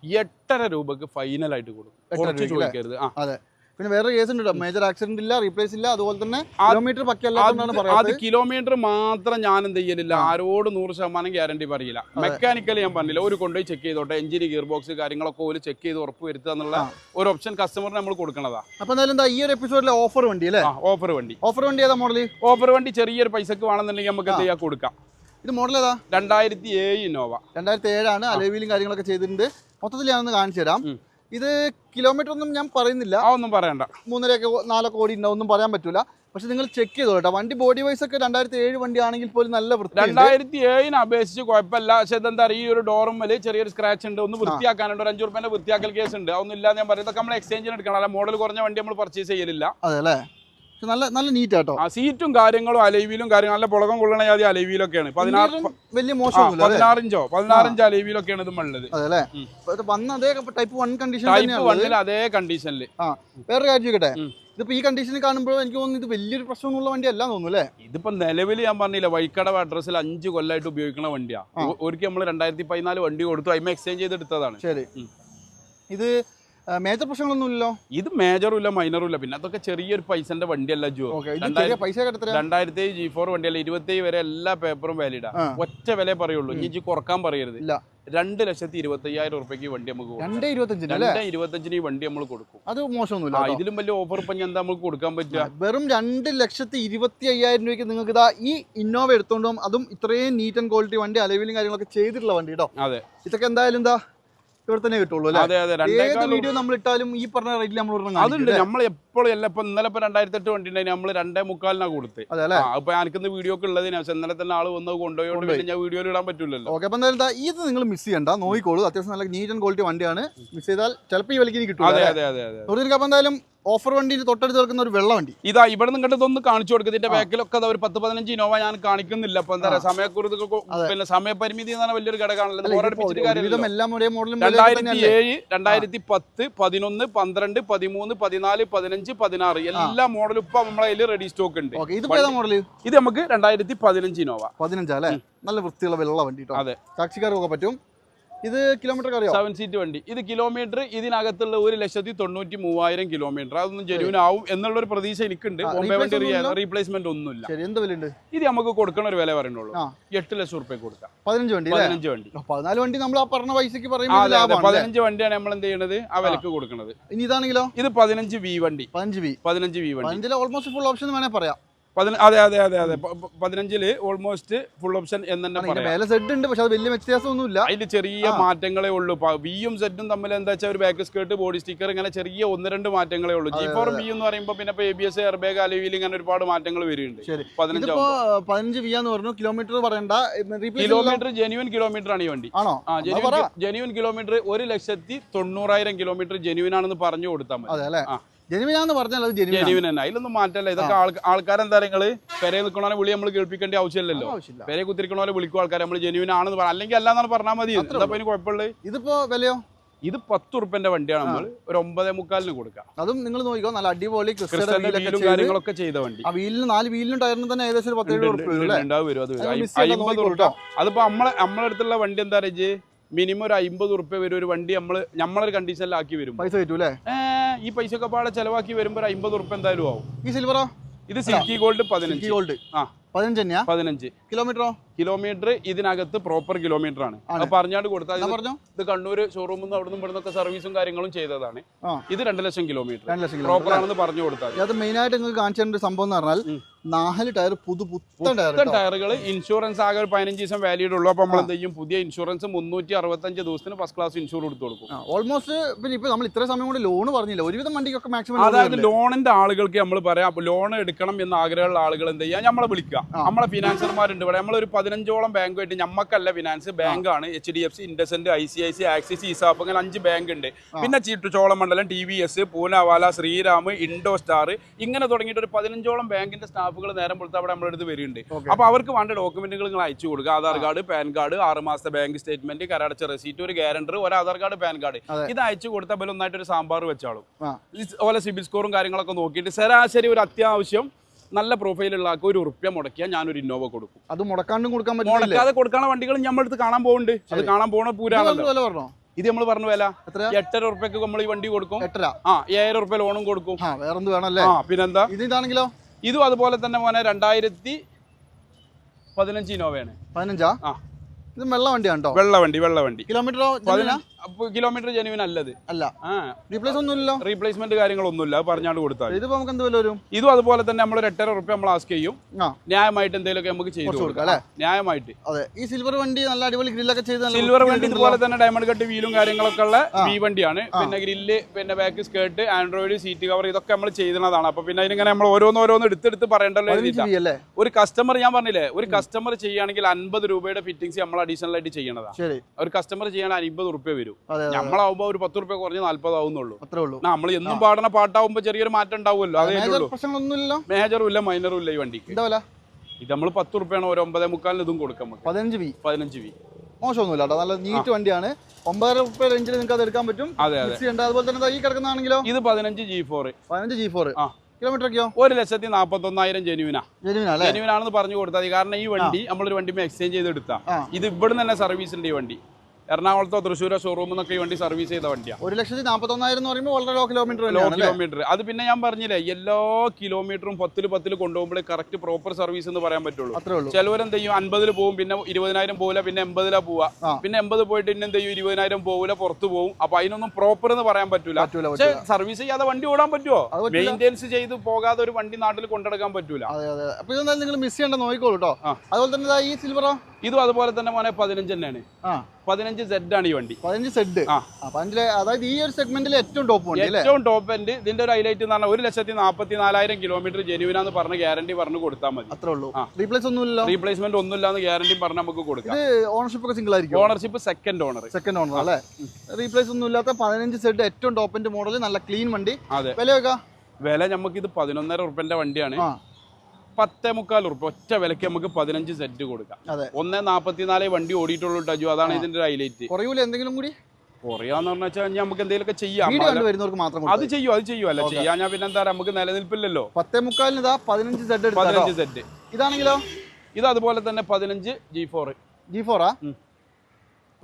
Speaker 1: എട്ടര രൂപക്ക് ഫൈനൽ ആയിട്ട് കൊടുക്കും. ചോദിക്കരുത്. ആ.
Speaker 2: അതെ. പിന്നെ വേറെ കേസ് ഉണ്ട് മേജർ ആക്സിഡന്റ് ഇല്ല റീപ്ലേസ് ഇല്ല അതുപോലെ തന്നെ കിലോമീറ്റർ പക്കല്ലാത്തതാണ്
Speaker 1: അത് കിലോമീറ്റർ മാത്രം ഞാൻ എന്ത് ചെയ്യലില്ല. ആരോട് നൂറ് ശതമാനം ഗ്യാരണ്ടി പറയില്ല. മെക്കാനിക്കലി ഞാൻ പറഞ്ഞില്ല. ഒരു കൊണ്ടുപോയി ചെക്ക് ചെയ്തോട്ടെ. എഞ്ചിൻ ഗിയർ ബോക്സ് കാര്യങ്ങളൊക്കെ ഒരു ചെക്ക് ചെയ്ത് ഉറപ്പ് വരുത്തുക എന്നുള്ള ഒരു ഓപ്ഷൻ കസ്റ്റമറിന് നമ്മൾ കൊടുക്കണതാ.
Speaker 2: അപ്പൊ എന്തായാലും എന്താ ഈ ഒരു എപ്പിസോഡിലെ ഓഫർ വണ്ടി അല്ലേ?
Speaker 1: ഓഫർ വണ്ടി.
Speaker 2: ഓഫർ വണ്ടി ഏതാ മോഡൽ
Speaker 1: ഓഫർ വണ്ടി ചെറിയൊരു പൈസക്ക് വേണമെന്നുണ്ടെങ്കിൽ നമുക്ക് എന്ത് ചെയ്യാൻ കൊടുക്കാം.
Speaker 2: ഇത് മോഡൽ ഏതാ?
Speaker 1: രണ്ടായിരത്തി ഏഴ് ഇന്നോവ.
Speaker 2: രണ്ടായിരത്തി ഏഴാണ്. അലവിലും കാര്യങ്ങളൊക്കെ ചെയ്തിട്ടുണ്ട്. മൊത്തത്തിൽ ഞാനൊന്ന് കാണിച്ചു തരാം. ഇത് കിലോമീറ്റർ ഒന്നും ഞാൻ പറയുന്നില്ല.
Speaker 1: ആ ഒന്നും പറയണ്ട.
Speaker 2: മൂന്നരയൊക്കെ നാലൊക്കെ ഓടി ഉണ്ടാവും ഒന്നും പറയാൻ പറ്റൂല. പക്ഷെ നിങ്ങൾ ചെക്ക് ചെയ്തോ കേട്ടോ. വണ്ടി ബോഡി വൈസ് ഒക്കെ രണ്ടായിരത്തി ഏഴ് വണ്ടി ആണെങ്കിൽ പോലും നല്ല വൃത്തി
Speaker 1: രണ്ടായിരത്തി ഏഴിന് അപേക്ഷിച്ച് കുഴപ്പമില്ല. പക്ഷെ എന്താ ഈ ഒരു ഡോറുമ്മൽ ചെറിയൊരു സ്ക്രാച്ച് ഉണ്ട്. ഒന്ന് വൃത്തിയാക്കാനുണ്ട്. ഒരു അഞ്ചു റുപ്യന്റെ വൃത്തിയാക്കൽ കേസ് ഉണ്ട്. അതൊന്നും ഇല്ല ഞാൻ പറയുന്നത് നമ്മൾ എക്സ്ചേഞ്ചിന് എടുക്കണം. അല്ല മോഡൽ കുറഞ്ഞ വണ്ടി നമ്മൾ പർച്ചേസ് ചെയ്യലില്ല.
Speaker 2: അതെ അല്ലേ? നല്ല നല്ല നീറ്റ് ആട്ടോ
Speaker 1: ആ സീറ്റും കാര്യങ്ങളും അലൈവിലും കാര്യങ്ങൾ നല്ല പുളകം കൊള്ളണ ജാതി അലൈവിലൊക്കെയാണ് പതിനാറ്
Speaker 2: വലിയ മോശം
Speaker 1: പതിനാറിഞ്ചോ പതിനാറിഞ്ച് അലൈവിലൊക്കെയാണ് ഇത് ഉള്ളത്
Speaker 2: അതെ വന്ന അതേ ടൈപ്പ് വൺ കണ്ടീഷൻ
Speaker 1: ടൈപ്പ് വണ്ണിൽ അതേ കണ്ടീഷനിൽ
Speaker 2: ആ വേറെ കാര്യം ചോദിക്കട്ടെ. ഇതിപ്പോ ഈ കണ്ടീഷനിൽ കാണുമ്പോൾ എനിക്ക് തോന്നുന്നു ഇത് വലിയൊരു പ്രശ്നമുള്ള വണ്ടി അല്ല തോന്നുന്നു അല്ലേ?
Speaker 1: ഇതിപ്പോ നിലവിൽ ഞാൻ പറഞ്ഞില്ല വൈക്കടവ് അഡ്രസ്സിൽ അഞ്ച് കൊല്ലമായിട്ട് ഉപയോഗിക്കുന്ന വണ്ടിയാ.
Speaker 2: ആ.
Speaker 1: ഒരിക്കൽ നമ്മൾ രണ്ടായിരത്തി പതിനാല് വണ്ടി കൊടുത്തു അതിമ എക്സ്ചേഞ്ച് ചെയ്ത് എടുത്തതാണ്.
Speaker 2: ശരി. ഇത് മേജർ പ്രശ്നങ്ങളൊന്നും ഇല്ലല്ലോ?
Speaker 1: ഇത് മേജറും ഇല്ല മൈനറും ഇല്ല. പിന്നെ അതൊക്കെ ചെറിയൊരു പൈസന്റെ വണ്ടിയല്ല ജോ?
Speaker 2: പൈസ
Speaker 1: രണ്ടായിരത്തി ജി ഫോർ വണ്ടിയല്ല ഇരുപത്തി വരെ എല്ലാ പേപ്പറും വാലിഡാ. ഒറ്റ വില പറയുള്ളൂ. ഇനി ജി കുറയ്ക്കാൻ പറയരുത്.
Speaker 2: ഇല്ല.
Speaker 1: രണ്ട് ലക്ഷത്തി ഇരുപത്തി അയ്യായിരം റുപ്യക്ക് വണ്ടി നമുക്ക്
Speaker 2: രണ്ടേ ഇരുപത്തഞ്ചിന് അല്ലേ?
Speaker 1: രണ്ട് ഇരുപത്തഞ്ചിന് ഈ വണ്ടി നമ്മൾ കൊടുക്കും.
Speaker 2: അത് മോശമൊന്നുമില്ല
Speaker 1: ഇതിലും വലിയ ഓഫർ പഞ്ഞ എന്താ നമുക്ക് കൊടുക്കാൻ പറ്റുക
Speaker 2: വെറും രണ്ട് ലക്ഷത്തി ഇരുപത്തി അയ്യായിരം രൂപയ്ക്ക് നിങ്ങൾക്ക് ഇതാ ഈ ഇന്നോവ എടുത്തോണ്ടും അതും ഇത്രയും നീറ്റ് ആൻഡ് ക്വാളിറ്റി വണ്ടി അലവിലും കാര്യങ്ങളൊക്കെ ചെയ്തിട്ടുള്ള വണ്ടി കേട്ടോ.
Speaker 1: അതെ.
Speaker 2: ഇതൊക്കെ എന്തായാലും എന്താ ഇവിടെ തന്നെ കിട്ടുള്ളൂ
Speaker 1: അതെ അതെ.
Speaker 2: ഏത് വീഡിയോ നമ്മൾ ഇട്ടാലും ഈ പറഞ്ഞ റേറ്റിൽ നമ്മൾ ഒരെണ്ണം
Speaker 1: അതുണ്ട്. നമ്മൾ എപ്പോഴും എല്ലാം ഇപ്പൊ ഇന്നലെ ഇപ്പൊ രണ്ടായിരത്തി എട്ട് വണ്ടി ഉണ്ടായി നമ്മൾ രണ്ടേ മുക്കാലിനാ കൊടുത്ത്. അപ്പൊ എനിക്കിന്ന് വീഡിയോ ഒക്കെ ഉള്ളതിനാ പക്ഷെ ഇന്നലെ തന്നെ ആൾ വന്ന് കൊണ്ടുപോയോണ്ട് ഞാൻ വീഡിയോയിൽ ഇടാൻ പറ്റൂലല്ലോ.
Speaker 2: ഓക്കെ അപ്പം എന്തായാലും ഇത് നിങ്ങൾ മിസ് ചെയ്യണ്ട. നോക്കിക്കോളൂ. അത്യാവശ്യം നല്ല നീറ്റ് ആൻഡ് ക്വാളിറ്റി വണ്ടിയാണ്. മിസ് ചെയ്താൽ ചിലപ്പോൾ ഈ വിലക്ക് കിട്ടും
Speaker 1: അതെ അതെ അതെ അതെ
Speaker 2: അപ്പൊ എന്തായാലും ഓഫർ വണ്ടിന്റെ തൊട്ടടുത്ത് നിൽക്കുന്ന ഒരു വെള്ള വണ്ടി.
Speaker 1: ഇതാ ഇവിടെ നിന്ന് ഇതൊന്ന് കാണിച്ചു കൊടുക്കുക ഇതിന്റെ ബാക്കിലൊക്കെ ഒരു പത്ത് പതിനഞ്ച് ഇനോവ ഞാൻ കാണിക്കുന്നില്ല. അപ്പൊ എന്താ പറയാ സമയക്കുറിച്ച് പിന്നെ സമയപരിമിതി എന്ന് പറഞ്ഞ വലിയൊരു ഘടകമാണല്ലോ രണ്ടായിരത്തി ഏഴ് രണ്ടായിരത്തി പത്ത് പതിനൊന്ന് പന്ത്രണ്ട് പതിമൂന്ന് പതിനാല് പതിനഞ്ച് പതിനാറ് എല്ലാ മോഡലും ഇപ്പൊ നമ്മളെ കയ്യിൽ റെഡി സ്റ്റോക്ക് ഉണ്ട്.
Speaker 2: മോഡൽ
Speaker 1: ഇത് നമുക്ക് രണ്ടായിരത്തി പതിനഞ്ച് ഇനോവ
Speaker 2: പതിനഞ്ചാ അല്ലേ? നല്ല വൃത്തിയുള്ള വെള്ള വണ്ടി
Speaker 1: അതെ.
Speaker 2: സാക്ഷിക്കാർക്കൊക്കെ പറ്റും. ഇത് കിലോമീറ്റർ അറിയോ?
Speaker 1: സെവൻ സീറ്റ് വണ്ടി. ഇത് കിലോമീറ്റർ ഇതിനകത്തുള്ള ഒരു ലക്ഷത്തി തൊണ്ണൂറ്റി മൂവായിരം കിലോമീറ്റർ അതൊന്നും ജെന്യൂൻ ആവും എന്നുള്ള ഒരു പ്രതീക്ഷ എനിക്കുണ്ട്. ബോംബെ വണ്ടി? റീപ്ലേസ്മെന്റ് ഒന്നുമില്ല.
Speaker 2: ശരി എന്ത് വിലയുണ്ട്?
Speaker 1: ഇത് നമുക്ക് കൊടുക്കണ ഒരു വില പറയുന്നുള്ളൂ. എട്ട് ലക്ഷം റുപ്യ കൊടുക്കാം.
Speaker 2: പതിനഞ്ച് വണ്ടി
Speaker 1: പതിനഞ്ച് വണ്ടി.
Speaker 2: പതിനാല് വണ്ടി നമ്മൾ ആ പറഞ്ഞ പൈസക്ക് പറയുമ്പോൾ
Speaker 1: പതിനഞ്ച് വണ്ടിയാണ് നമ്മൾ എന്ത് ചെയ്യണത്? ആ വിലക്ക് കൊടുക്കുന്നത്
Speaker 2: ഇനി ഇതാണെങ്കിലോ?
Speaker 1: ഇത് പതിനഞ്ച് വി വണ്ടി.
Speaker 2: പതിനഞ്ച് വി
Speaker 1: പതിനഞ്ച് വി വണ്ടി.
Speaker 2: ഓൾമോസ്റ്റ് ഫുൾ ഓപ്ഷൻ വേണേ പറയാം.
Speaker 1: അതെ അതെ അതെ അതെ. പതിനഞ്ചിൽ ഓൾമോസ്റ്റ് ഫുൾ ഓപ്ഷൻ എന്ന് തന്നെ പറയാം.
Speaker 2: സെഡ് ഉണ്ട് പക്ഷെ അത് വലിയ വ്യത്യാസമൊന്നുമില്ല.
Speaker 1: അതിൽ ചെറിയ മാറ്റങ്ങളേ ഉള്ളൂ. വിയും സെറ്റും തമ്മിൽ എന്താ വെച്ചാൽ ഒരു ബാക്ക് സ്കേർട്ട് ബോഡി സ്റ്റിക്കർ ഇങ്ങനെ ചെറിയ ഒന്ന് രണ്ട് മാറ്റങ്ങളേ ഉള്ളൂ. ജി ഫോർ ബി എന്ന് പറയുമ്പോൾ പിന്നെ A B S air bag അലവിയിൽ ഇങ്ങനെ ഒരുപാട് മാറ്റങ്ങൾ വരുന്നുണ്ട് പതിനഞ്ച്
Speaker 2: വി എന്ന് പറഞ്ഞു. കിലോമീറ്റർ പറയണ്ട.
Speaker 1: കിലോമീറ്റർ ജെനുവൻ കിലോമീറ്റർ ആണ് ഈ വണ്ടി.
Speaker 2: ആണോ?
Speaker 1: ജെനുവൻ കിലോമീറ്റർ ഒരു ലക്ഷത്തി തൊണ്ണൂറായിരം കിലോമീറ്റർ ജെനുവൻ ആണെന്ന് പറഞ്ഞു കൊടുത്താൽ മതി.
Speaker 2: ജെനുവിനാന്ന് പറഞ്ഞാൽ അത് ജെനുവിൻ
Speaker 1: തന്നെ അതിലൊന്നും മാറ്റല്ല. ഇതൊക്കെ ആൾക്കാരെന്താ നിങ്ങൾ? പെരയെ നിൽക്കണോനെ വിളി നമ്മൾ കേൾപ്പിക്കേണ്ട ആവശ്യമില്ലല്ലോ.
Speaker 2: ആവശ്യമില്ല.
Speaker 1: പെരെ കുത്തിരിക്കണോനെ വിളിക്കും ആൾക്കാർ നമ്മൾ ജെന്യൂൻ ആണെന്ന് പറയാം അല്ലെങ്കിൽ അല്ലാന്നാണ് പറഞ്ഞാൽ മതി. എന്താ കുഴപ്പമുള്ളത്
Speaker 2: ഇതിപ്പോ വിലയോ?
Speaker 1: ഇത് പത്ത് ഉറുപ്പന്റെ വണ്ടിയാണ് നമ്മൾ ഒരു ഒമ്പതേ മുക്കാലിന് കൊടുക്കാം
Speaker 2: അതും നിങ്ങൾ നോക്കിക്കോ. നല്ല അടിപൊളി
Speaker 1: കാര്യങ്ങളൊക്കെ ചെയ്ത വണ്ടി.
Speaker 2: ആ വീലിന് നാല് വീലിനും ടയറിന് തന്നെ ഏകദേശം പത്തേഴ് ഉറുപ്പ് വരും അല്ലേ?
Speaker 1: ഉണ്ടാവും വരും അത് അതിപ്പോ നമ്മളെ നമ്മളെ അടുത്തുള്ള വണ്ടി എന്താ പറയുക മിനിമം ഒരു അമ്പത് ഉറുപ്പ്യ വരും ഒരു വണ്ടി നമ്മൾ നമ്മളൊരു കണ്ടീഷനിലാക്കി വരും.
Speaker 2: പൈസ കിട്ടും അല്ലേ
Speaker 1: ഈ പൈസ ഒക്കെ പാടെ ചെലവാക്കി വരുമ്പോൾ ഒരു അമ്പത് ഉറുപ്പ്യ എന്തായാലും ആവും.
Speaker 2: ഈ സിൽവറോ
Speaker 1: ഇത് സിൽക്കി ഗോൾഡ് പതിനഞ്ച്.
Speaker 2: ഗോൾഡ്
Speaker 1: ആ.
Speaker 2: പതിനഞ്ച് തന്നെയാ
Speaker 1: പതിനഞ്ച്.
Speaker 2: കിലോമീറ്ററോ?
Speaker 1: കിലോമീറ്റർ ഇതിനകത്ത് പ്രോപ്പർ കിലോമീറ്റർ ആണ്. അത് പറഞ്ഞാണ്ട് കൊടുത്താൽ
Speaker 2: പറഞ്ഞു
Speaker 1: ഇത് കണ്ണൂർ ഷോറൂമിൽ നിന്ന് അവിടെ നിന്ന് ഇവിടുന്നൊക്കെ സർവീസും കാര്യങ്ങളും ചെയ്തതാണ്. ഇത് രണ്ട് ലക്ഷം കിലോമീറ്റർ. പ്രോപ്പർ ആണെന്ന് പറഞ്ഞു കൊടുത്താൽ
Speaker 2: അത് മെയിൻ ആയിട്ട് നിങ്ങൾ കാണിച്ചു സംഭവം എന്ന് പറഞ്ഞാൽ നാല് ടയർ പുതു പുത്തൻ
Speaker 1: ടയറുകൾ ഇൻഷുറൻസ് ആകെ ഒരു പതിനഞ്ച് ദിവസം വാലിഡ് ഉള്ളൂ അപ്പൊ നമ്മൾ എന്ത് ചെയ്യും? പുതിയ ഇൻഷുറൻസ് മുന്നൂറ്റി അറുപത്തഞ്ച് ദിവസത്തിന് ഫസ്റ്റ് ക്ലാസ് ഇൻഷൂർ കൊടുത്തു കൊടുക്കും.
Speaker 2: ഓൾമോസ്റ്റ് പിന്നെ ഇപ്പൊ നമ്മൾ ഇത്ര സമയം കൊണ്ട് ലോൺ പറഞ്ഞില്ല. ഒരുവിധം വണ്ടിക്കൊക്കെ മാക്സിമം
Speaker 1: അതായത് ലോണിന്റെ ആളുകൾക്ക് നമ്മൾ പറയാം ലോൺ എടുക്കണം എന്ന് ആഗ്രഹമുള്ള ആളുകൾ എന്ത് ചെയ്യാം? നമ്മളെ വിളിക്കുക. നമ്മളെ ഫിനാൻസർമാരുണ്ട് ഇവിടെ. നമ്മളൊരു പതിനഞ്ചോളം ബാങ്കുമായിട്ട് നമ്മക്കല്ല ഫിനാൻസ് ബാങ്കാണ് H D F C IndusInd I C I C Axis ESAP അങ്ങനെ അഞ്ച് ബാങ്ക് ഉണ്ട് പിന്നെ ചീട്ടുചോളം Cholamandalam T V S Poonawala Shriram IndoStar ഇങ്ങനെ തുടങ്ങിയിട്ട് ഒരു പതിനഞ്ചോളം ബാങ്കിന്റെ സ്റ്റാഫുകൾ നേരം പുറത്ത് അവിടെ നമ്മുടെ അടുത്ത് വരുന്നുണ്ട്. അപ്പൊ അവർക്ക് വേണ്ട ഡോക്യുമെന്റുകൾ നിങ്ങൾ അയച്ചു കൊടുക്കുക. ആധാർ കാർഡ് പാൻ കാർഡ് ആറ് മാസത്തെ ബാങ്ക് സ്റ്റേറ്റ്മെന്റ് കരടച്ച റെസീറ്റ് ഒരു ഗ്യാരണ്ടർ ഒരു ആധാർ കാർഡ് പാൻ കാർഡ് ഇത് അയച്ചു കൊടുത്താൽ ഒന്നായിട്ട് ഒരു സാമ്പാർ വെച്ചാളും. ഓലെ സിബിൽ സ്കോറും കാര്യങ്ങളൊക്കെ നോക്കിയിട്ട് ശരാശരി ഒരു അത്യാവശ്യം നല്ല പ്രൊഫൈലുള്ള ആൾക്ക് ഒരു ഉറുപ്പ്യ മുടക്കിയാൽ ഞാനൊരു ഇന്നോവ കൊടുക്കും.
Speaker 2: അത് മുടക്കാണ്ടും കൊടുക്കാൻ പറ്റില്ല
Speaker 1: മുടക്കാതെ കൊടുക്കാനുള്ള വണ്ടികൾ നമ്മളടുത്ത് കാണാൻ പോകുന്നുണ്ട് അത് കാണാൻ പോണ പൂരാണല്ലോ.
Speaker 2: പറഞ്ഞോ?
Speaker 1: ഇത് നമ്മൾ പറഞ്ഞു വില. എട്ടര ഉറുപ്പ്യക്ക് നമ്മൾ ഈ വണ്ടി കൊടുക്കും.
Speaker 2: എട്ടര?
Speaker 1: ആ ഏഴര ഉറുപ്പ്യ ലോണും കൊടുക്കും.
Speaker 2: വേറെ വേറെന്ത് വേണമല്ലേ
Speaker 1: ആ പിന്നെന്താ?
Speaker 2: ഇത് ഇതാണെങ്കിലോ
Speaker 1: ഇതും അതുപോലെ തന്നെ മോനെ രണ്ടായിരത്തി പതിനഞ്ച് ഇന്നോവയാണ്
Speaker 2: പതിനഞ്ചാ?
Speaker 1: ആ.
Speaker 2: ഇത് വെള്ള വണ്ടിയാണ്
Speaker 1: വെള്ള വണ്ടി വെള്ള വണ്ടി.
Speaker 2: കിലോമീറ്ററോ
Speaker 1: പതിനാ കിലോമീറ്റർ ജെനുവിൻ അല്ലത്.
Speaker 2: അല്ല. റീപ്ലേസ് ഒന്നുമില്ലല്ലോ?
Speaker 1: റീപ്ലേസ്മെന്റ് കാര്യങ്ങളൊന്നുമില്ല. അത് പറഞ്ഞാണ്ട് കൊടുത്താൽ.
Speaker 2: ഇതിപ്പോ നമുക്ക് എന്ത് വില വരും?
Speaker 1: ഇതും അതുപോലെ തന്നെ നമ്മൾ ഒരു എട്ടര റുപ്യ നമ്മൾ ആസ്ക് ചെയ്യും. ന്യായമായിട്ട് എന്തെങ്കിലുമൊക്കെ നമുക്ക് ചെയ്തു കൊടുക്കാം ന്യായമായിട്ട്.
Speaker 2: അതെ. ഈ സിൽവർ വണ്ടി നല്ല അടിപൊളി ഗ്രില്ലൊക്കെ ചെയ്ത്
Speaker 1: സിൽവർ വണ്ടി. ഇതുപോലെ തന്നെ ഡയമണ്ട് കട്ട് വീലും കാര്യങ്ങളൊക്കെ ഉള്ള വി വണ്ടിയാണ്. പിന്നെ ഗ്രില്ല് പിന്നെ back skirt android seat cover ഇതൊക്കെ നമ്മൾ ചെയ്തതാണ് അപ്പൊ പിന്നെ അതിനെ നമ്മൾ ഓരോന്ന് ഓരോന്ന് എടുത്തെടുത്ത് പറയണ്ടല്ലോ ഒരു കസ്റ്റമർ ഞാൻ പറഞ്ഞില്ലേ ഒരു കസ്റ്റമർ ചെയ്യുകയാണെങ്കിൽ അൻപത് രൂപയുടെ ഫിറ്റിംഗ്സ് നമ്മൾ അഡീഷണൽ ആയിട്ട് ചെയ്യണതാണ് ഒരു കസ്റ്റമർ ചെയ്യണ അൻപത് റുപ്യ വരും.
Speaker 2: അതെ
Speaker 1: നമ്മളാവുമ്പോ ഒരു പത്ത് റുപ്യ കുറഞ്ഞ് നാല്പതാവുന്നുള്ളൂ.
Speaker 2: അത്രേ ഉള്ളൂ.
Speaker 1: നമ്മൾ എന്നും പാടുന്ന പാട്ടാവുമ്പോ ചെറിയൊരു മാറ്റം ഉണ്ടാവുമല്ലോ. അതേ
Speaker 2: പ്രശ്നങ്ങളൊന്നുമില്ലല്ലോ
Speaker 1: മേജറും ഇല്ല മൈനറും ഇല്ല ഈ വണ്ടിക്ക്.
Speaker 2: എന്താ വില?
Speaker 1: ഇത് നമ്മൾ പത്ത് റുപ്യാണ് ഒരു ഒമ്പതേ മുക്കാലിന് ഇതും കൊടുക്കാം നമുക്ക്.
Speaker 2: പതിനഞ്ച് വി.
Speaker 1: പതിനഞ്ച് വി.
Speaker 2: മോശമൊന്നുമില്ല കേട്ടോ. നല്ല നീറ്റ് വണ്ടിയാണ്. ഒമ്പതര റുപ്യ റേഞ്ചിൽ നിങ്ങൾക്ക് അത് എടുക്കാൻ പറ്റും.
Speaker 1: അതെ
Speaker 2: ഉണ്ട് അതുപോലെ തന്നെ ഈ കിടക്കുന്നതാണെങ്കിലോ?
Speaker 1: ഇത് പതിനഞ്ച് ജി ഫോർ
Speaker 2: പതിനഞ്ച് ജി ഫോർ
Speaker 1: ആ.
Speaker 2: കിലോമീറ്റർ ഒക്കെയോ
Speaker 1: ഒരു ലക്ഷത്തി നാപ്പത്തൊന്നായിരം ജെനുവിനാ
Speaker 2: ജെനുവിൻ അല്ലേ?
Speaker 1: ജെനുവിനാണെന്ന് പറഞ്ഞു കൊടുത്താൽ കാരണം ഈ വണ്ടി നമ്മളൊരു വണ്ടി എക്സ്ചേഞ്ച് ചെയ്ത് എടുത്താ
Speaker 2: ആ.
Speaker 1: ഇത് ഇവിടുന്ന് തന്നെ സർവീസ് ഉണ്ട് ഈ വണ്ടി. എറണാകുളത്തോ തൃശ്ശൂരോ ഷോറൂമിൽ നിന്നൊക്കെ ഈ വണ്ടി സർവീസ് ചെയ്ത വണ്ടിയാണ്
Speaker 2: ഒരു ലക്ഷത്തി നാൽപ്പത്തൊന്നായിരം എന്ന് പറയുമ്പോൾ വളരെ ലോ കിലോമീറ്റർ
Speaker 1: ലോ കിലോമീറ്റർ അത് പിന്നെ ഞാൻ പറഞ്ഞില്ലേ എല്ലാ കിലോമീറ്ററും പത്തിൽ പത്തിൽ കൊണ്ടുപോകുമ്പോഴേ കറക്റ്റ് പ്രോപ്പർ സർവീസ് എന്ന് പറയാൻ പറ്റുള്ളൂ.
Speaker 2: അത്രേ ഉള്ളൂ.
Speaker 1: ചിലവരെന്ത് ചെയ്യും അൻപതിൽ പോകും പിന്നെ ഇരുപതിനായിരം പോകില്ല പിന്നെ എൺപതിലാ പോവാ. പിന്നെ എൺപത് പോയിട്ട് പിന്നെ എന്ത് ചെയ്യും ഇരുപതിനായിരം പോകില്ല പുറത്ത് പോകും അപ്പൊ അതിനൊന്നും പ്രോപ്പർ എന്ന് പറയാൻ പറ്റൂല. പക്ഷെ സർവീസ് ചെയ്യാതെ വണ്ടി ഓടാൻ പറ്റുമോ മെയിന്റെസ് ചെയ്ത് പോകാതെ ഒരു വണ്ടി നാട്ടിൽ കൊണ്ടെടുക്കാൻ പറ്റൂല.
Speaker 2: അതെ അതെ. അപ്പൊ ഇതെന്തായാലും നിങ്ങൾ മിസ് ചെയ്യേണ്ട നോക്കിക്കോളൂ കേട്ടോ അതുപോലെ തന്നെ ഈ സിൽവറോ
Speaker 1: ഇതും അതുപോലെ തന്നെ മോനെ പതിനഞ്ച് തന്നെയാണ്.
Speaker 2: ആ.
Speaker 1: പതിനഞ്ച് സെഡ് ആണ് ഈ വണ്ടി.
Speaker 2: പതിനഞ്ച് സെഡ്
Speaker 1: ആ.
Speaker 2: പതിനഞ്ചിലെ അതായത് ഈ ഒരു സെഗ്മെന്റിൽ ഏറ്റവും ടോപ്പ് വണ്ടി
Speaker 1: ഏറ്റവും ടോപ്പ് എൻഡ് ഇതിന്റെ ഒരു ഹൈലൈറ്റ് എന്ന് പറഞ്ഞാൽ ഒരു ലക്ഷത്തി നാൽപ്പത്തി നാലായിരം കിലോമീറ്റർ ജെനുവിനാന്ന് പറഞ്ഞ് ഗ്യാരണ്ടി പറഞ്ഞു കൊടുത്താൽ മതി.
Speaker 2: അത്രേ ഉള്ളൂ. റീപ്ലേസ് ഒന്നുമില്ലല്ലോ?
Speaker 1: റീപ്ലേസ്മെന്റ് ഒന്നുമില്ലാന്ന് ഗ്യാരണ്ടി പറഞ്ഞ് നമുക്ക് കൊടുക്കാം.
Speaker 2: ഓണർഷിപ്പ് ഒക്കെ സിംഗിൾ ആയിരിക്കും
Speaker 1: ownership second owner
Speaker 2: second owner അല്ലേ? റീപ്ലേസ് ഒന്നും ഇല്ലാത്ത പതിനഞ്ച് സെഡ് ഏറ്റവും ടോപ്പ് എൻഡ് മോഡൽ നല്ല ക്ലീൻ വണ്ടി.
Speaker 1: അതെ.
Speaker 2: വിലയൊക്കെ?
Speaker 1: വില നമുക്ക് ഇത് പതിനൊന്നര ഉറുപ്പന്റെ വണ്ടിയാണ്. പത്തേ മുക്കാൽ ഉറുപ്പ് ഒറ്റ വിലക്ക് നമുക്ക് പതിനഞ്ച് സെറ്റ് കൊടുക്കാം. ഒന്നേ നാപ്പത്തിനാലേ വണ്ടി ഓടിയിട്ടുള്ളൂ ടജു അതാണ് ഇതിന്റെ ഹൈലൈറ്റ്
Speaker 2: കുറയൂല എന്തെങ്കിലും കൂടി?
Speaker 1: കുറയാന്ന് പറഞ്ഞാൽ നമുക്ക് എന്തെങ്കിലുമൊക്കെ ചെയ്യാം. അത് ചെയ്യൂ അത് ചെയ്യും. അല്ല ചെയ്യാൻ ഞാൻ പിന്നെ എന്താ നമുക്ക് നിലനിൽപ്പില്ലല്ലോ.
Speaker 2: പത്തേ മുക്കാലിന് ഇതാ പതിനഞ്ച് സെറ്റ്
Speaker 1: പതിനഞ്ച് സെറ്റ്
Speaker 2: ഇതാണെങ്കിലോ?
Speaker 1: ഇത് അതുപോലെ തന്നെ പതിനഞ്ച് ജി ഫോർ
Speaker 2: ജി ഫോറാ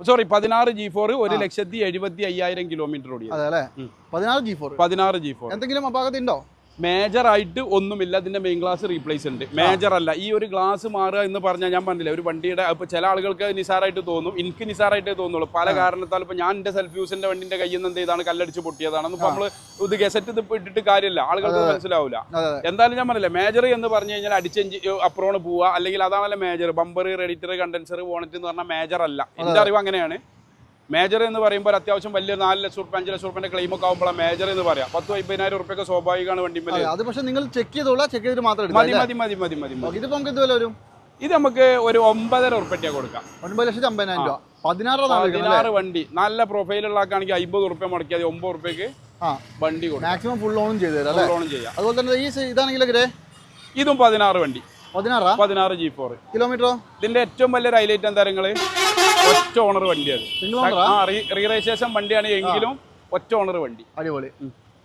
Speaker 1: സോറി പതിനാറ് ജി ഫോർ ഒരു ലക്ഷത്തി എഴുപത്തി അയ്യായിരം കിലോമീറ്റർ ഓടിയത്.
Speaker 2: അതെ അല്ലേ?
Speaker 1: ഉം.
Speaker 2: പതിനാറ് ജി ഫോർ
Speaker 1: പതിനാറ് ജി ഫോർ
Speaker 2: എന്തെങ്കിലും അപാകത ഉണ്ടോ?
Speaker 1: മേജർ ആയിട്ട് ഒന്നുമില്ല അതിന്റെ മെയിൻ ഗ്ലാസ് റീപ്ലേസ് ഉണ്ട്. മേജർ അല്ല ഈ ഒരു ഗ്ലാസ് മാറുക എന്ന് പറഞ്ഞാൽ ഞാൻ പറഞ്ഞില്ല ഒരു വണ്ടിയുടെ ഇപ്പൊ ചില ആളുകൾക്ക് നിസാറായിട്ട് തോന്നും എനിക്ക് നിസാറായിട്ടേ തോന്നുള്ളൂ. പല കാരണത്താൽ ഇപ്പൊ ഞാൻ എന്റെ സെൽഫ് യൂസിന്റെ വണ്ടിന്റെ കയ്യിൽ നിന്ന് എന്ത് ചെയ്താണ് കല്ലടിച്ച് പൊട്ടിയതാണെന്ന് ഇപ്പൊ നമ്മൾ ഇത് ഗസറ്റ് ഇത് ഇട്ടിട്ട് കാര്യമില്ല. ആളുകൾക്ക് മനസ്സിലാവില്ല എന്തായാലും ഞാൻ പറഞ്ഞില്ല മേജർ എന്ന് പറഞ്ഞു കഴിഞ്ഞാൽ അടിച്ചെഞ്ചി അപ്രോണ് പോവുക അല്ലെങ്കിൽ അതാണല്ലോ major bumper radiator condenser bonnet എന്ന് പറഞ്ഞാൽ മേജർ അല്ല എന്റെ അറിവ് അങ്ങനെയാണ്. മേജർ എന്ന് പറയുമ്പോൾ അത്യാവശ്യം വലിയ നാല് ലക്ഷം റുപ്യ അഞ്ച് ലക്ഷം റുപ്യന്റെ ക്ലെയിം ഒക്കെ ആകുമ്പോൾ മേജർ എന്ന് പറയാം. പത്ത് അമ്പതിനായിരം റുപ്യൊക്കെ സ്വാഭാവികമാണ് വണ്ടിമേൽ
Speaker 2: അതെ, പക്ഷേ നിങ്ങൾ ചെക്ക് ചെയ്തോളാം ചെക്ക് ചെയ്തിട്ട് മാത്രം
Speaker 1: മതി മതി മതി മതി മതി മതി
Speaker 2: ഓക്കേ, ഇതിപ്പോ നമുക്ക് ഇതുപോലെ വരും?
Speaker 1: ഇത് നമുക്ക് ഒരു ഒമ്പതര ഉറുപ്പ്യ കൊടുക്കാം.
Speaker 2: ഒൻപത് ലക്ഷത്തി അമ്പതിനായിരം രൂപ. പതിനാറ്
Speaker 1: പതിനാറ് വണ്ടി. നല്ല പ്രൊഫൈലുള്ള ആൾക്കാണെങ്കിൽ അമ്പത് ഉറുപ്പ്യ മുടക്കിയാൽ ഒമ്പത് ഉറുപ്പ്യക്ക് വണ്ടി കൊടുക്കും.
Speaker 2: മാക്സിമം ഫുൾ ഓണും ചെയ്ത് തരാം
Speaker 1: ഓണും ചെയ്യാം.
Speaker 2: അതുപോലെ തന്നെ ഈ ഇതാണെങ്കിലും ഇതാണെങ്കിൽ ഗ്രേ
Speaker 1: ഇതും പതിനാറ് വണ്ടി.
Speaker 2: പതിനാറ്?
Speaker 1: പതിനാറ് ജി ഫോർ
Speaker 2: കിലോമീറ്ററോ
Speaker 1: ഇതിന്റെ ഏറ്റവും വലിയ ഹൈലൈറ്റ് എന്താ നിങ്ങൾ? ഒറ്റ ഓണർ വണ്ടിയാണ് ആ? റീ രജിസ്ട്രേഷൻ വണ്ടിയാണ് എങ്കിലും ഒറ്റ ഓണർ വണ്ടി.
Speaker 2: അടിപൊളി.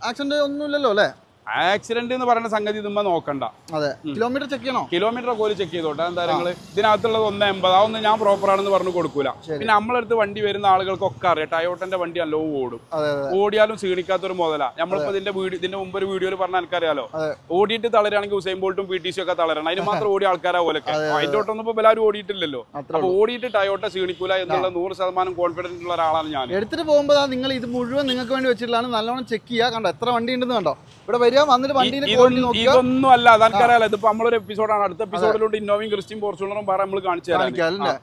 Speaker 2: ആക്സിഡന്റ് ഒന്നുമില്ലല്ലോ അല്ലേ?
Speaker 1: ആക്സിഡന്റ് എന്ന് പറയുന്ന സംഗതി ഇതുമ്പോ നോക്കണ്ട.
Speaker 2: അതെ. കിലോമീറ്റർ ചെക്ക് ചെയ്യണോ?
Speaker 1: കിലോമീറ്റർ കോൽ ചെക്ക് ചെയ്തോട്ടെ. എന്താ നിങ്ങൾ? ഇതിനകത്തുള്ളത് ഒന്ന് എൺപത്. അതൊന്നും ഞാൻ പ്രോപ്പർ ആണെന്ന് പറഞ്ഞു കൊടുക്കൂല. പിന്നെ നമ്മളടുത്ത് വണ്ടി വരുന്ന ആളുകൾക്കൊക്കെ അറിയാം. ടയോട്ടന്റെ വണ്ടി നല്ലോ ഓടും. ഓടിയാലും സീണിക്കാത്തൊരു മുതലാ. നമ്മളിപ്പോ ഇതിന്റെ വീഡിയോ ഇതിന്റെ മുമ്പ് ഒരു വീഡിയോയിൽ പറഞ്ഞ
Speaker 2: ആൾക്കാരോ.
Speaker 1: ഓടിയിട്ട് തളരാണെങ്കിൽ ഉസൈൻ ബോൾട്ടും പി ടി സി ഒക്കെ തളരണം. അതിന് മാത്രം ഓടി ആൾക്കാരാ പോലൊക്കെ അതിന്റെ ഒട്ടൊന്നും ഇപ്പൊ എല്ലാവരും ഓടിയിട്ടില്ലല്ലോ. അപ്പൊ ഓടിയിട്ട് ടയോട്ട സീണിക്കൂല എന്നുള്ള നൂറ് ശതമാനം കോൺഫിഡൻസ് ഉള്ള ഒരാളാണ് ഞാൻ
Speaker 2: എടുത്തിട്ട് പോകുമ്പോൾ നിങ്ങൾ ഇത് മുഴുവൻ നിങ്ങൾക്ക് വേണ്ടി വെച്ചിട്ടുള്ളതാണ് നല്ലോണം ചെക്ക് ചെയ്യുക കണ്ടോ? എത്ര വണ്ടി ഉണ്ടെന്ന് കണ്ടോ? ഇവിടെ വരിക വന്നിട്ട് വണ്ടിയിൽ ക്വാളിറ്റി
Speaker 1: ഇതൊന്നും
Speaker 2: നോക്കുക.
Speaker 1: ഇതൊന്നും അല്ല. അതെനിക്കറിയാലോ ഇതിപ്പോ നമ്മളൊരു എപ്പിസോഡാണ് അടുത്ത എപ്പിസോഡിലൂടെ ഇന്നോവയും ക്രിസ്ത്യൻ പോർച്ചുഗലും പറ നമ്മൾ കാണിച്ചു തരാം.